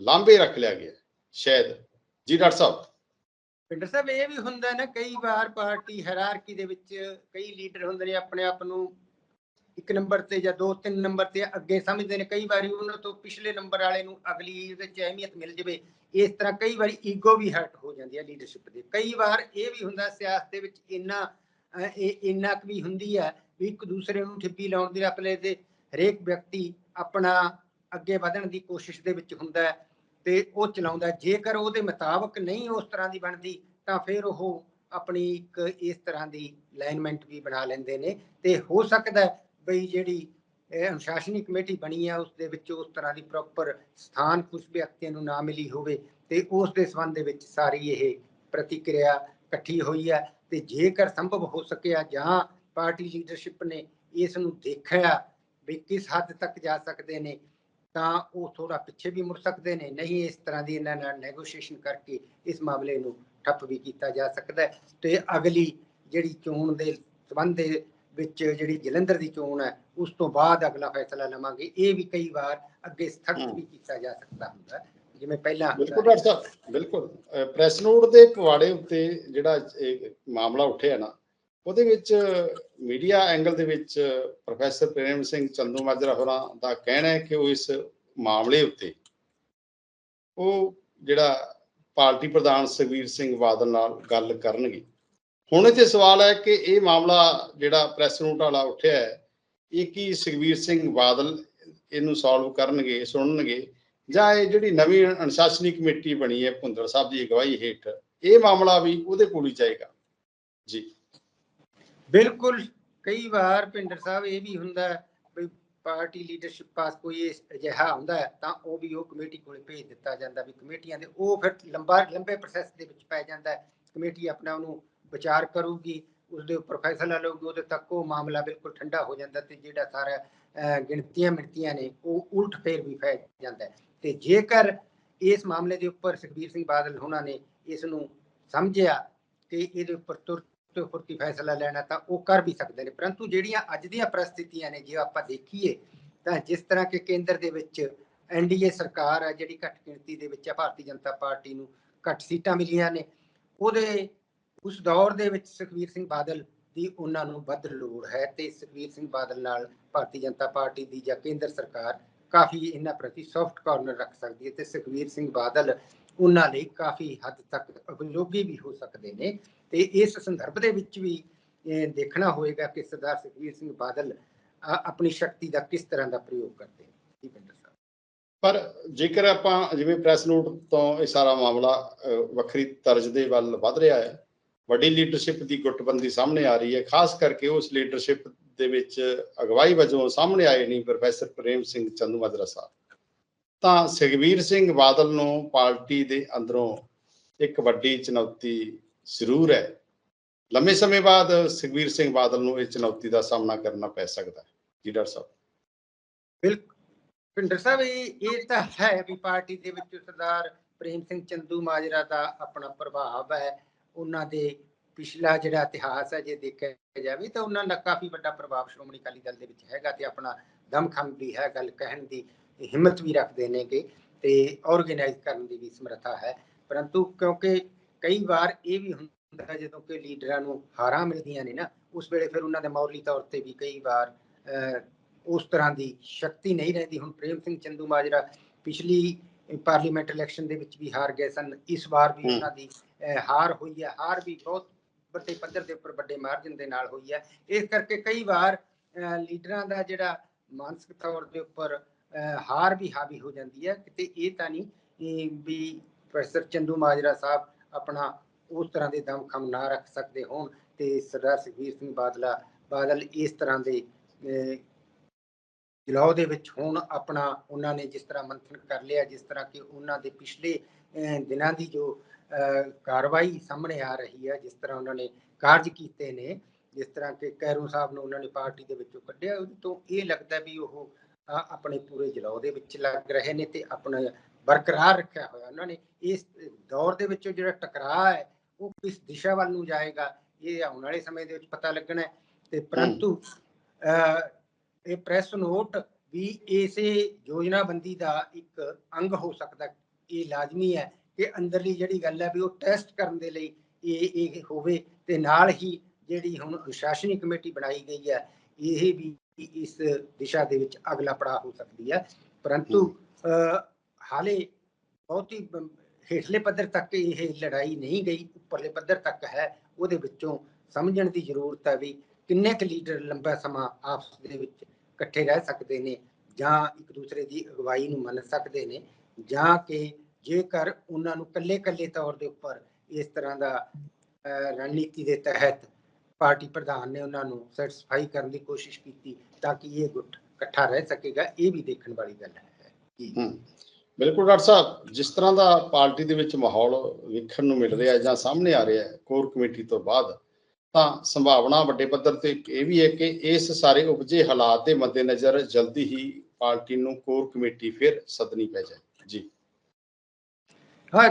B: ਲਾਂਬੇ ਰੱਖ ਲਿਆ ਗਿਆ, ਸ਼ਾਇਦ। ਜੀ ਡਾਕਟਰ ਸਾਹਿਬ।
A: ਪਿੰਡਰ ਸਾਹਿਬ, ਇਹ ਵੀ ਹੁੰਦਾ ਨਾ, ਕਈ ਵਾਰ ਪਾਰਟੀ ਹੈਰਾਰਕੀ ਦੇ ਵਿੱਚ ਕਈ ਲੀਡਰ ਹੁੰਦੇ ਨੇ ਆਪਣੇ ਆਪ ਨੂੰ ਇੱਕ ਨੰਬਰ ਤੇ ਜਾਂ ਦੋ, ਤਿੰਨ ਨੰਬਰ ਤੇ ਅੱਗੇ ਸਮਝਦੇ ਨੇ। ਕਈ ਵਾਰੀ ਉਹਨਾਂ ਤੋਂ ਪਿਛਲੇ ਨੰਬਰ ਵਾਲੇ ਨੂੰ ਅਗਲੀ ਉਹਦੇ ਚ ਅਹਿਮੀਅਤ ਮਿਲ ਜਵੇ। ਇਸ ਤਰ੍ਹਾਂ ਕਈ ਵਾਰੀ ਈਗੋ ਵੀ ਹਰਟ ਹੋ ਜਾਂਦੀ ਹੈ ਲੀਡਰਸ਼ਿਪ ਦੇ। ਕਈ ਵਾਰ ਇਹ ਵੀ ਹੁੰਦਾ ਸਿਆਸਤ ਦੇ ਵਿੱਚ ਇੰਨਾ ਇਹ ਇੰਨਾ ਕੁ ਵੀ ਹੁੰਦੀ ਹੈ ਵੀ ਇੱਕ ਦੂਸਰੇ ਨੂੰ ਠਿੱਪੀ ਲਾਉਣ ਦੀ ਆਪਣੇ ਦੇ ਹਰੇਕ ਵਿਅਕਤੀ ਆਪਣਾ ਅੱਗੇ ਵਧਣ ਦੀ ਕੋਸ਼ਿਸ਼ ਦੇ ਵਿੱਚ ਹੁੰਦਾ ਹੈ ਤੇ ਉਹ ਚਲਾਉਂਦਾ ਜੇਕਰ ਉਹਦੇ ਮੁਤਾਬਕ ਨਹੀਂ ਉਸ ਤਰ੍ਹਾਂ ਦੀ ਬਣਦੀ, ਤਾਂ ਫਿਰ ਉਹ ਆਪਣੀ ਇੱਕ ਇਸ ਤਰ੍ਹਾਂ ਦੀ ਲਾਈਨਮੈਂਟ ਵੀ ਬਣਾ ਲੈਂਦੇ ਨੇ ਤੇ ਹੋ ਸਕਦਾ ਹੈ ਬਈ ਜਿਹੜੀ ਅਨੁਸ਼ਾਸਨੀ ਕਮੇਟੀ ਬਣੀ ਹੈ ਉਸ ਦੇ ਵਿੱਚ ਉਸ ਤਰ੍ਹਾਂ ਦੀ ਪ੍ਰੋਪਰ ਸਥਾਨ ਕੁਝ ਵਿਅਕਤੀਆਂ ਨੂੰ ਨਾ ਮਿਲੀ ਹੋਵੇ ਤੇ ਉਸ ਦੇ ਸੰਬੰਧ ਦੇ ਵਿੱਚ ਸਾਰੀ ਇਹ ਪ੍ਰਤੀਕਿਰਿਆ ਇਕੱਠੀ ਹੋਈ ਹੈ ਤੇ ਜੇਕਰ ਸੰਭਵ ਹੋ ਸਕਿਆ ਜਾਂ ਪਾਰਟੀ ਲੀਡਰਸ਼ਿਪ ਨੇ ਇਸ ਨੂੰ ਦੇਖਿਆ ਵੀ ਕਿਸ ਹੱਦ ਤੱਕ ਜਾ ਸਕਦੇ ਨੇ ਤਾਂ ਉਹ ਥੋੜਾ ਪਿੱਛੇ ਵੀ ਮੁੜ ਸਕਦੇ ਨੇ ਨਹੀਂ ਇਸ ਤਰ੍ਹਾਂ ਦੀ ਇਹਨਾਂ ਨਾਲ ਨੈਗੋਸ਼ੀਏਸ਼ਨ ਕਰਕੇ ਇਸ ਮਾਮਲੇ ਨੂੰ ਠੱਪ ਵੀ ਕੀਤਾ ਜਾ ਸਕਦਾ ਹੈ। ਤੇ ਅਗਲੀ ਜਿਹੜੀ ਚੋਣ ਦੇ ਸੰਬੰਧ ਦੇ ਵਿੱਚ ਜਿਹੜੀ ਜਲੰਧਰ ਦੀ ਚੋਣ ਹੈ ਉਸ ਤੋਂ ਬਾਅਦ ਅਗਲਾ ਫੈਸਲਾ ਲਵਾਂਗੇ। ਇਹ ਵੀ ਕਈ ਵਾਰ ਅੱਗੇ
B: ਹਮ।
A: ਵੀ ਕੀਤਾ ਜਾ ਸਕਦਾ ਹੁੰਦਾ ਜਿਵੇਂ ਪਹਿਲਾਂ
B: ਬਿਲਕੁਲ ਡਾਕਟਰ ਸਾਹਿਬ ਬਿਲਕੁਲ। ਪ੍ਰੈਸ ਨੋਟ ਦੇ ਪਵਾੜੇ ਉੱਤੇ ਜਿਹੜਾ ਮਾਮਲਾ ਉੱਠਿਆ ਨਾ ਉਹਦੇ ਵਿੱਚ ਮੀਡੀਆ ਐਂਗਲ ਦੇ ਵਿੱਚ ਪ੍ਰੋਫੈਸਰ ਪ੍ਰੇਮ ਸਿੰਘ ਚੰਦੂ ਮਾਜਰਾ ਹੋਰਾਂ ਦਾ ਕਹਿਣਾ ਹੈ ਕਿ ਉਹ ਇਸ ਮਾਮਲੇ ਉੱਤੇ ਉਹ ਜਿਹੜਾ ਪਾਰਟੀ ਪ੍ਰਧਾਨ ਸੁਖਬੀਰ ਸਿੰਘ ਬਾਦਲ ਨਾਲ ਗੱਲ ਕਰਨਗੇ। ਹੁਣ ਇੱਥੇ ਸਵਾਲ ਹੈ ਕਿ ਇਹ ਮਾਮਲਾ ਜਿਹੜਾ ਪ੍ਰੈਸ ਨੋਟ ਵਾਲਾ ਉੱਠਿਆ ਹੈ, ਇਹ ਕੀ ਸੁਖਬੀਰ ਸਿੰਘ ਬਾਦਲ ਇਹਨੂੰ ਸੋਲਵ ਕਰਨਗੇ, ਸੁਣਨਗੇ? ਜਾਂ ਇਹ ਜਿਹੜੀ ਨਵੀਂ ਅਨੁਸ਼ਾਸਨੀ ਕਮੇਟੀ ਬਣੀ ਹੈ ਭੁੰਦਰ ਸਾਹਿਬ ਦੀ ਅਗਵਾਈ ਹੇਠ, ਇਹ ਮਾਮਲਾ ਵੀ ਉਹਦੇ ਕੋਲ ਹੀ ਜਾਏਗਾ। ਜੀ।
A: ਬਿਲਕੁਲ, ਕਈ ਵਾਰ ਪਿੰਡਰ ਸਾਹਿਬ ਇਹ ਵੀ ਹੁੰਦਾ ਵੀ ਪਾਰਟੀ ਲੀਡਰਸ਼ਿਪ ਪਾਸ ਕੋਈ ਇਸ ਅਜਿਹਾ ਹੁੰਦਾ ਤਾਂ ਉਹ ਵੀ ਉਹ ਕਮੇਟੀ ਕੋਲੇ ਭੇਜ ਦਿੱਤਾ ਜਾਂਦਾ ਵੀ ਕਮੇਟੀਆਂ ਦੇ, ਉਹ ਫਿਰ ਲੰਬਾ, ਲੰਬੇ ਪ੍ਰੋਸੈਸ ਦੇ ਵਿੱਚ ਪੈ ਜਾਂਦਾ ਕਮੇਟੀ ਆਪਣਾ ਉਹਨੂੰ ਵਿਚਾਰ ਕਰੂਗੀ ਉਸ ਦੇ ਉੱਪਰ ਫੈਸਲਾ ਲਊਗੀ, ਉਹਦੇ ਤੱਕ ਉਹ ਮਾਮਲਾ ਬਿਲਕੁਲ ਠੰਡਾ ਹੋ ਜਾਂਦਾ ਤੇ ਜਿਹੜਾ ਸਾਰਾ ਗਿਣਤੀਆਂ ਮਿਣਤੀਆਂ ਨੇ, ਉਹ ਉਲਟ ਫੇਰ ਵੀ ਫੈਲ ਜਾਂਦਾ ਹੈ। ਤੇ ਜੇਕਰ ਇਸ ਮਾਮਲੇ ਦੇ ਉੱਪਰ ਸੁਖਬੀਰ ਸਿੰਘ ਬਾਦਲ ਹੋਣਾ ਨੇ ਇਸ ਨੂੰ ਸਮਝਿਆ ਕਿ ਇਹਦੇ ਉੱਪਰ ਤੁਰਤ ਤੇ ਫੁਰਤੀ ਫੈਸਲਾ ਲੈਣਾ ਤਾਂ ਉਹ ਕਰ ਵੀ ਸਕਦੇ ਨੇ। ਪਰੰਤੂ ਜਿਹੜੀਆਂ ਅੱਜ ਦੀਆਂ ਪ੍ਰਸਥਿਤੀਆਂ ਨੇ, ਜੇ ਆਪਾਂ ਦੇਖੀਏ ਤਾਂ ਜਿਸ ਤਰ੍ਹਾਂ ਕਿ ਕੇਂਦਰ ਦੇ ਵਿੱਚ ਐਨਡੀਏ ਸਰਕਾਰ ਹੈ ਜਿਹੜੀ ਘੱਟ ਗਿਣਤੀ ਦੇ ਵਿੱਚ ਹੈ ਭਾਰਤੀ ਜਨਤਾ ਪਾਰਟੀ ਨੂੰ ਘੱਟ ਸੀਟਾਂ ਮਿਲੀਆਂ ਨੇ, ਉਹਦੇ ਉਸ ਦੌਰ ਦੇ ਵਿੱਚ ਸੁਖਬੀਰ ਸਿੰਘ ਬਾਦਲ ਦੀ ਉਹਨਾਂ ਨੂੰ ਵੱਧ ਲੋੜ ਹੈ ਤੇ ਸੁਖਬੀਰ ਸਿੰਘ ਬਾਦਲ ਨਾਲ ਭਾਰਤੀ ਜਨਤਾ ਪਾਰਟੀ ਦੀ ਜਾਂ ਕੇਂਦਰ ਸਰਕਾਰ ਕਾਫੀ ਇਹਨਾਂ ਪ੍ਰਤੀ ਸੌਫਟ ਕਾਰਨਰ ਰੱਖ ਸਕਦੀ ਹੈ ਤੇ ਸੁਖਬੀਰ ਸਿੰਘ ਬਾਦਲ ਉਹਨਾਂ ਲਈ ਕਾਫੀ ਹੱਦ ਤੱਕ ਉਪਯੋਗੀ ਵੀ ਹੋ ਸਕਦੇ ਨੇ। ਤੇ ਇਸ ਸੰਦਰਭ ਦੇ ਵਿੱਚ ਵੀ ਦੇਖਣਾ ਹੋਏਗਾ ਕਿ ਸਰਦਾਰ ਸੁਖਬੀਰ ਸਿੰਘ ਬਾਦਲ ਆਪਣੀ ਸ਼ਕਤੀ ਦਾ ਕਿਸ ਤਰ੍ਹਾਂ ਦਾ ਪ੍ਰਯੋਗ ਕਰਦੇ ਨੇ। ਜੀ ਸਾਹਿਬ।
B: ਪਰ ਜੇਕਰ ਆਪਾਂ ਜਿਵੇਂ ਪ੍ਰੈਸ ਨੋਟ ਤੋਂ ਇਹ ਸਾਰਾ ਮਾਮਲਾ ਵੱਖਰੀ ਤਰਜ਼ ਦੇ ਵੱਲ ਵੱਧ ਰਿਹਾ ਹੈ, ਵੱਡੀ ਲੀਡਰਸ਼ਿਪ ਦੀ ਗੁੱਟਬੰਦੀ ਸਾਹਮਣੇ ਆ ਰਹੀ ਹੈ, ਖਾਸ ਕਰਕੇ ਉਸ ਲੀਡਰਸ਼ਿਪ ਦੇ ਵਿੱਚ ਅਗਵਾਈ ਵਜੋਂ ਸਾਹਮਣੇ ਆਏ ਨੇ ਪ੍ਰੋਫੈਸਰ ਪ੍ਰੇਮ ਸਿੰਘ ਚੰਦੂਮਾਜਰਾ ਸਾਹਿਬ। ਤਾਂ ਸੁਖਬੀਰ ਸਿੰਘ ਬਾਦਲ ਨੂੰ ਪਾਰਟੀ ਦੇ ਅੰਦਰੋਂ ਇੱਕ ਵੱਡੀ ਚੁਣੌਤੀ ਜ਼ਰੂਰ ਹੈ। ਲੰਮੇ ਸਮੇਂ ਬਾਅਦ ਸੁਖਬੀਰ ਸਿੰਘ ਬਾਦਲ ਨੂੰ ਇਹ ਚੁਣੌਤੀ ਦਾ ਸਾਹਮਣਾ ਕਰਨਾ ਪੈ ਸਕਦਾ ਹੈ। ਜੀ ਡਾਕਟਰ ਸਾਹਿਬ।
A: ਬਿਲਕੁਲ ਪਿੰਡਰ ਸਾਹਿਬ ਇਹ ਤਾਂ ਹੈ ਵੀ ਪਾਰਟੀ ਦੇ ਵਿੱਚ ਸਰਦਾਰ ਪ੍ਰੇਮ ਸਿੰਘ ਚੰਦੂ ਮਾਜਰਾ ਦਾ ਆਪਣਾ ਪ੍ਰਭਾਵ ਹੈ। ਉਹਨਾਂ ਦੇ ਪਿਛਲਾ ਜਿਹੜਾ ਇਤਿਹਾਸ ਹੈ, ਜੇ ਦੇਖਿਆ ਜਾਵੇ ਤਾਂ ਉਹਨਾਂ ਦਾ ਕਾਫੀ ਵੱਡਾ ਪ੍ਰਭਾਵ ਸ਼੍ਰੋਮਣੀ ਅਕਾਲੀ ਦਲ ਦੇ ਵਿੱਚ ਹੈਗਾ ਤੇ ਆਪਣਾ ਦਮਖਮ ਵੀ ਹੈ ਗੱਲ ਕਹਿਣ ਦੀ। ਹਿੰਮਤ ਵੀ ਰੱਖਦੇ ਨੇ ਕਿ ਤੇ ਆਰਗੇਨਾਈਜ਼ ਕਰਨ ਦੀ ਵੀ ਸਮਰੱਥਾ ਹੈ। ਪਰੰਤੂ ਕਿਉਂਕਿ ਕਈ ਵਾਰ ਇਹ ਵੀ ਹੁੰਦਾ ਹੈ ਜਦੋਂ ਕਿ ਲੀਡਰਾਂ ਨੂੰ ਹਾਰਾਂ ਮਿਲਦੀਆਂ ਨੇ ਨਾ ਉਸ ਵੇਲੇ ਫਿਰ ਉਹਨਾਂ ਦੇ ਮੌਰਲੀ ਤੌਰ ਤੇ ਵੀ ਕਈ ਵਾਰ ਉਸ ਤਰ੍ਹਾਂ ਦੀ ਸ਼ਕਤੀ ਨਹੀਂ ਰਹਿੰਦੀ। ਹੁਣ ਪ੍ਰੇਮ ਸਿੰਘ ਚੰਦੂ ਮਾਜਰਾ ਪਿਛਲੀ ਪਾਰਲੀਮੈਂਟ ਇਲੈਕਸ਼ਨ ਦੇ ਵਿੱਚ ਵੀ ਹਾਰ ਗਏ ਸਨ। ਇਸ ਵਾਰ ਵੀ। ਉਹਨਾਂ ਦੀ ਹਾਰ ਹੋਈ ਹੈ। ਹਾਰ ਵੀ ਬਹੁਤ ਵੱਡੇ ਪੱਧਰ ਦੇ ਉੱਪਰ ਵੱਡੇ ਮਾਰਜਨ ਦੇ ਨਾਲ ਹੋਈ ਹੈ। ਇਸ ਕਰਕੇ ਕਈ ਵਾਰ ਲੀਡਰਾਂ ਦਾ ਜਿਹੜਾ ਮਾਨਸਿਕ ਤੌਰ ਦੇ ਉੱਪਰ ਹਾਰ ਵੀ ਹਾਵੀ ਹੋ ਜਾਂਦੀ ਹੈ। ਕਿਤੇ ਇਹ ਤਾਂ ਨਹੀਂ ਵੀ ਪ੍ਰੋਫੈਸਰ ਚੰਦੂ ਮਾਜਰਾ ਸਾਹਿਬ ਆਪਣਾ ਉਸ ਤਰ੍ਹਾਂ ਦੇ ਦਮਖਮ ਨਾ ਰੱਖ ਸਕਦੇ ਹੋਣ ਤੇ ਸਰਦਾਰ ਸੁਖਬੀਰ ਸਿੰਘ ਬਾਦਲਾ ਬਾਦਲ ਇਸ ਤਰ੍ਹਾਂ ਦੇ ਜਲਾਉ ਦੇ ਵਿੱਚ ਹੁਣ ਆਪਣਾ ਉਹਨਾਂ ਨੇ ਜਿਸ ਤਰ੍ਹਾਂ ਮੰਥਨ ਕਰ ਲਿਆ ਜਿਸ ਤਰ੍ਹਾਂ ਕਿ ਉਹਨਾਂ ਦੇ ਪਿਛਲੇ ਅਹ, ਦਿਨਾਂ ਦੀ ਜੋ ਅਹ, ਕਾਰਵਾਈ ਸਾਹਮਣੇ ਆ ਰਹੀ ਹੈ ਜਿਸ ਤਰ੍ਹਾਂ ਉਹਨਾਂ ਨੇ ਕਾਰਜ ਕੀਤੇ ਨੇ ਜਿਸ ਤਰ੍ਹਾਂ ਕਿ ਕੈਰੂ ਸਾਹਿਬ ਨੂੰ ਉਹਨਾਂ ਨੇ ਪਾਰਟੀ ਦੇ ਵਿੱਚੋਂ ਕੱਢਿਆ ਉਹਦੇ ਤੋਂ ਇਹ ਲੱਗਦਾ ਵੀ ਉਹ ਆਪਣੇ ਪੂਰੇ ਜਲਾਉ ਦੇ ਵਿੱਚ ਲੱਗ ਰਹੇ ਨੇ ਤੇ ਆਪਣਾ ਬਰਕਰਾਰ ਰੱਖਿਆ ਹੋਇਆ ਉਹਨਾਂ ਨੇ। ਇਸ ਦੌਰ ਦੇ ਵਿੱਚ ਜਿਹੜਾ ਟਕਰਾਅ ਹੈ, ਉਹ ਕਿਸ ਦਿਸ਼ਾ ਵੱਲ ਨੂੰ ਜਾਏਗਾ, ਇਹ ਆਉਣ ਵਾਲੇ ਸਮੇਂ ਦੇ ਵਿੱਚ ਪਤਾ ਲੱਗਣਾ ਤੇ ਪਰੰਤੂ ਇਹ ਪ੍ਰੈਸ ਨੋਟ ਵੀ ਇਸੇ ਯੋਜਨਾਬੰਦੀ ਦਾ ਇੱਕ ਅੰਗ ਹੋ ਸਕਦਾ ਇਹ ਲਾਜ਼ਮੀ ਹੈ ਕਿ ਅੰਦਰਲੀ ਜਿਹੜੀ ਗੱਲ ਹੈ ਵੀ ਉਹ ਟੈਸਟ ਕਰਨ ਦੇ ਲਈ ਇਹ ਇਹ ਹੋਵੇ ਤੇ ਨਾਲ ਹੀ ਜਿਹੜੀ ਹੁਣ ਅਨੁਸ਼ਾਸਨੀ ਕਮੇਟੀ ਬਣਾਈ ਗਈ ਹੈ, ਇਹ ਵੀ ਇਸ ਦਿਸ਼ਾ ਦੇ ਵਿੱਚ ਅਗਲਾ ਪੜਾਅ ਹੋ ਸਕਦੀ ਹੈ। ਪਰੰਤੂ ਹਾਲੇ ਬਹੁਤੀ ਹੇਠਲੇ ਪੱਧਰ ਤੱਕ ਇਹ ਲੜਾਈ ਨਹੀਂ ਗਈ। ਉੱਪਰਲੇ ਪੱਧਰ ਤੱਕ ਹੈ। ਉਹਦੇ ਵਿੱਚੋਂ ਸਮਝਣ ਦੀ ਜ਼ਰੂਰਤ ਹੈ ਵੀ ਕਿੰਨੇ ਕੁ ਲੀਡਰ ਲੰਬਾ ਸਮਾਂ ਆਪਸ ਦੇ ਵਿੱਚ ਇਕੱਠੇ ਰਹਿ ਸਕਦੇ ਨੇ ਜਾਂ ਇੱਕ ਦੂਸਰੇ ਦੀ ਅਗਵਾਈ ਨੂੰ ਮੰਨ ਸਕਦੇ ਨੇ ਜਾਂ ਕਿ ਜੇਕਰ ਉਹਨਾਂ ਨੂੰ ਕੱਲੇ-ਕੱਲੇ ਤੌਰ ਦੇ ਉੱਪਰ ਇਸ ਤਰ੍ਹਾਂ ਦਾ ਰਣਨੀਤੀ ਦੇ ਤਹਿਤ ਪਾਰਟੀ ਪ੍ਰਧਾਨ ਨੇ ਉਹਨਾਂ ਨੂੰ ਸੈਟੀਸਫਾਈ ਕਰਨ ਦੀ ਕੋਸ਼ਿਸ਼ ਕੀਤੀ ਤਾਂ ਕਿ ਇਹ ਗੁੱਟ ਇਕੱਠਾ ਰਹਿ ਸਕੇਗਾ ਇਹ ਵੀ ਦੇਖਣ ਵਾਲੀ ਗੱਲ ਹੈ।
B: ਬਿਲਕੁਲ ਡਾਕਟਰ ਸਾਹਿਬ ਜਿਸ ਤਰ੍ਹਾਂ ਦਾ ਪਾਰਟੀ ਦੇ ਵਿੱਚ ਮਾਹੌਲ ਵੇਖਣ ਨੂੰ ਮਿਲ ਰਿਹਾ ਜਾਂ ਸਾਹਮਣੇ ਆ ਰਿਹਾ ਹੈ ਕੋਰ ਕਮੇਟੀ ਤੋਂ ਬਾਅਦ ਤਾਂ ਸੰਭਾਵਨਾ ਵੱਡੇ ਪੱਧਰ ਤੇ ਇਹ ਵੀ ਹੈ ਕਿ ਇਸ ਸਾਰੇ ਉਪਜੇ ਹਾਲਾਤ ਦੇ ਮੱਦੇਨਜ਼ਰ ਜਲਦੀ ਹੀ ਪਾਰਟੀ ਨੂੰ ਕੋਰ ਕਮੇਟੀ ਫਿਰ ਸੱਦਣੀ ਪੈ ਜਾਏ। ਜੀ।
A: ਹਾਂ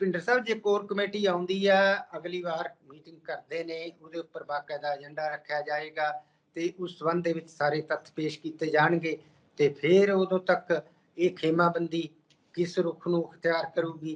A: ਪਿੰਡਰ ਸਾਹਿਬ, ਜੇ ਕੋਰ ਕਮੇਟੀ ਆਉਂਦੀ ਆ, ਅਗਲੀ ਵਾਰ ਮੀਟਿੰਗ ਕਰਦੇ ਨੇ, ਉਹਦੇ ਉੱਪਰ ਬਾਕਾਇਦਾ ਏਜੰਡਾ ਰੱਖਿਆ ਜਾਏਗਾ ਤੇ ਉਸ ਸੰਬੰਧ ਦੇ ਵਿੱਚ ਸਾਰੇ ਤੱਥ ਪੇਸ਼ ਕੀਤੇ ਜਾਣਗੇ ਤੇ ਫਿਰ ਉਦੋਂ ਤੱਕ ਇਹ ਖੇਮਾਬੰਦੀ ਕਿਸ ਰੁਖ ਨੂੰ ਇਖਤਿਆਰ ਕਰੂਗੀ?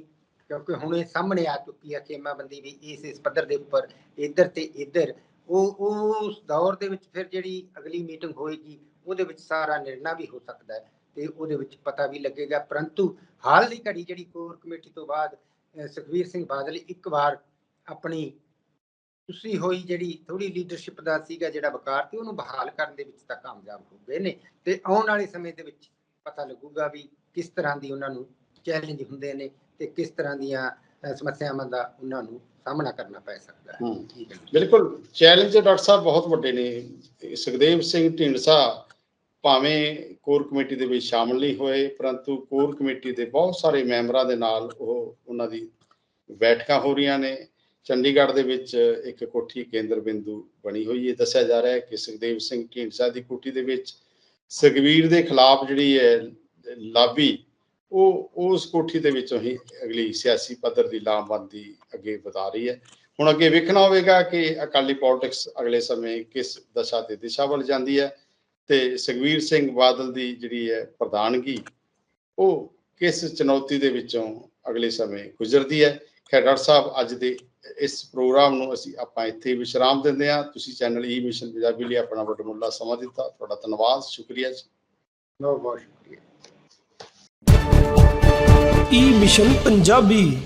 A: ਕਿਉਂਕਿ ਹੁਣ ਇਹ ਸਾਹਮਣੇ ਆ ਚੁੱਕੀ ਹੈ ਖੇਮਾਬੰਦੀ ਵੀ ਇਸ ਇਸ ਪੱਧਰ ਦੇ ਉੱਪਰ, ਇੱਧਰ ਤੇ ਇੱਧਰ। ਉਹ ਉਹ ਉਸ ਦੌਰ ਦੇ ਵਿੱਚ ਫਿਰ ਜਿਹੜੀ ਅਗਲੀ ਮੀਟਿੰਗ ਹੋਏਗੀ, ਉਹਦੇ ਵਿੱਚ ਸਾਰਾ ਨਿਰਣਾ ਵੀ ਹੋ ਸਕਦਾ ਹੈ ਤੇ ਉਹਦੇ ਵਿੱਚ ਪਤਾ ਵੀ ਲੱਗੇਗਾ। ਪਰੰਤੂ ਹਾਲ ਦੀ ਘੜੀ ਜਿਹੜੀ ਕੋਰ ਕਮੇਟੀ ਤੋਂ ਬਾਅਦ ਅਹ ਸਿੰਘ ਬਾਦਲ ਇੱਕ ਵਾਰ ਆਪਣੀ ਤੁਸੀਂ ਹੋਈ ਜਿਹੜੀ ਥੋੜੀ ਲੀਡਰਸ਼ਿਪ ਦਾ ਸੀਗਾ ਜਿਹੜਾ ਵਕਾਰ ਤੇ ਉਹਨੂੰ ਬਹਾਲ ਕਰਨ ਦੇ ਵਿੱਚ ਤਾਂ ਕਾਮਯਾਬ ਹੋ ਗਏ ਨੇ ਤੇ ਆਉਣ ਵਾਲੇ ਸਮੇਂ ਦੇ ਵਿੱਚ ਪਤਾ ਲੱਗੂਗਾ ਵੀ ਕਿਸ ਤਰ੍ਹਾਂ ਦੀ ਉਹਨਾਂ ਨੂੰ ਚੈਲੰਜ ਹੁੰਦੇ ਨੇ ਤੇ ਕਿਸ ਤਰ੍ਹਾਂ ਦੀਆਂ ਸਮੱਸਿਆਵਾਂ ਦਾ ਉਹਨਾਂ ਨੂੰ ਸਾਹਮਣਾ ਕਰਨਾ ਪੈ ਸਕਦਾ ਹੈ।
B: ਬਿਲਕੁਲ। ਚੈਲੰਜ ਡਾਕਟਰ ਸਾਹਿਬ ਬਹੁਤ ਵੱਡੇ ਨੇ। ਸੁਖਦੇਵ ਸਿੰਘ ਢੀਂਡਸਾ ਭਾਵੇਂ ਕੋਰ ਕਮੇਟੀ ਦੇ ਵਿੱਚ ਸ਼ਾਮਲ ਨਹੀਂ ਹੋਏ, ਪਰੰਤੂ ਕੋਰ ਕਮੇਟੀ ਦੇ ਬਹੁਤ ਸਾਰੇ ਮੈਂਬਰਾਂ ਦੇ ਨਾਲ ਉਹ ਉਹਨਾਂ ਦੀ ਬੈਠਕਾਂ ਹੋ ਰਹੀਆਂ ਨੇ। ਚੰਡੀਗੜ੍ਹ ਦੇ ਵਿੱਚ ਇੱਕ ਕੋਠੀ ਕੇਂਦਰ ਬਿੰਦੂ ਬਣੀ ਹੋਈ ਹੈ। ਦੱਸਿਆ ਜਾ ਰਿਹਾ ਹੈ ਕਿ ਸੁਖਦੇਵ ਸਿੰਘ ਢੀਂਡਸਾ ਦੀ ਕੋਠੀ ਦੇ ਵਿੱਚ ਸੁਖਬੀਰ ਦੇ ਖਿਲਾਫ ਜਿਹੜੀ ਹੈ ਲਾਬੀ ਉਹ ਉਸ ਕੋਠੀ ਦੇ ਵਿੱਚੋਂ ਹੀ ਅਗਲੀ ਸਿਆਸੀ ਪੱਧਰ ਦੀ ਲਾਮਬੰਦੀ ਅੱਗੇ ਵਧਾ ਰਹੀ ਹੈ। ਹੁਣ ਅੱਗੇ ਵੇਖਣਾ ਹੋਵੇਗਾ ਕਿ ਅਕਾਲੀ ਪੋਲਿਟਿਕਸ ਅਗਲੇ ਸਮੇਂ ਕਿਸ ਦਸ਼ਾ ਤੇ ਦਿਸ਼ਾ ਵੱਲ ਜਾਂਦੀ ਹੈ। ਤੇ ਸੁਖਬੀਰ ਸਿੰਘ ਬਾਦਲ ਦੀ ਜਿਹੜੀ ਹੈ ਪ੍ਰਧਾਨਗੀ ਉਹ ਕਿਸ ਚੁਣੌਤੀ ਦੇ ਵਿੱਚੋਂ ਅਗਲੇ ਸਮੇਂ ਗੁਜ਼ਰਦੀ ਹੈ? ਖੈਰ ਡਾਕਟਰ ਸਾਹਿਬ ਅੱਜ ਦੇ ਇਸ ਪ੍ਰੋਗਰਾਮ ਨੂੰ ਅਸੀਂ ਆਪਾਂ ਇੱਥੇ ਹੀ ਵਿਸ਼ਰਾਮ ਦਿੰਦੇ ਹਾਂ। ਤੁਸੀਂ ਚੈਨਲ ਈ ਮਿਸ਼ਨ ਪੰਜਾਬੀ ਲਈ ਆਪਣਾ ਵੱਡਮੁੱਲਾ ਸਮਾਂ ਦਿੱਤਾ। ਤੁਹਾਡਾ ਧੰਨਵਾਦ ਸ਼ੁਕਰੀਆ ਜੀ।
A: ਬਹੁਤ ਬਹੁਤ ਸ਼ੁਕਰੀਆ।
C: E mission Punjabi.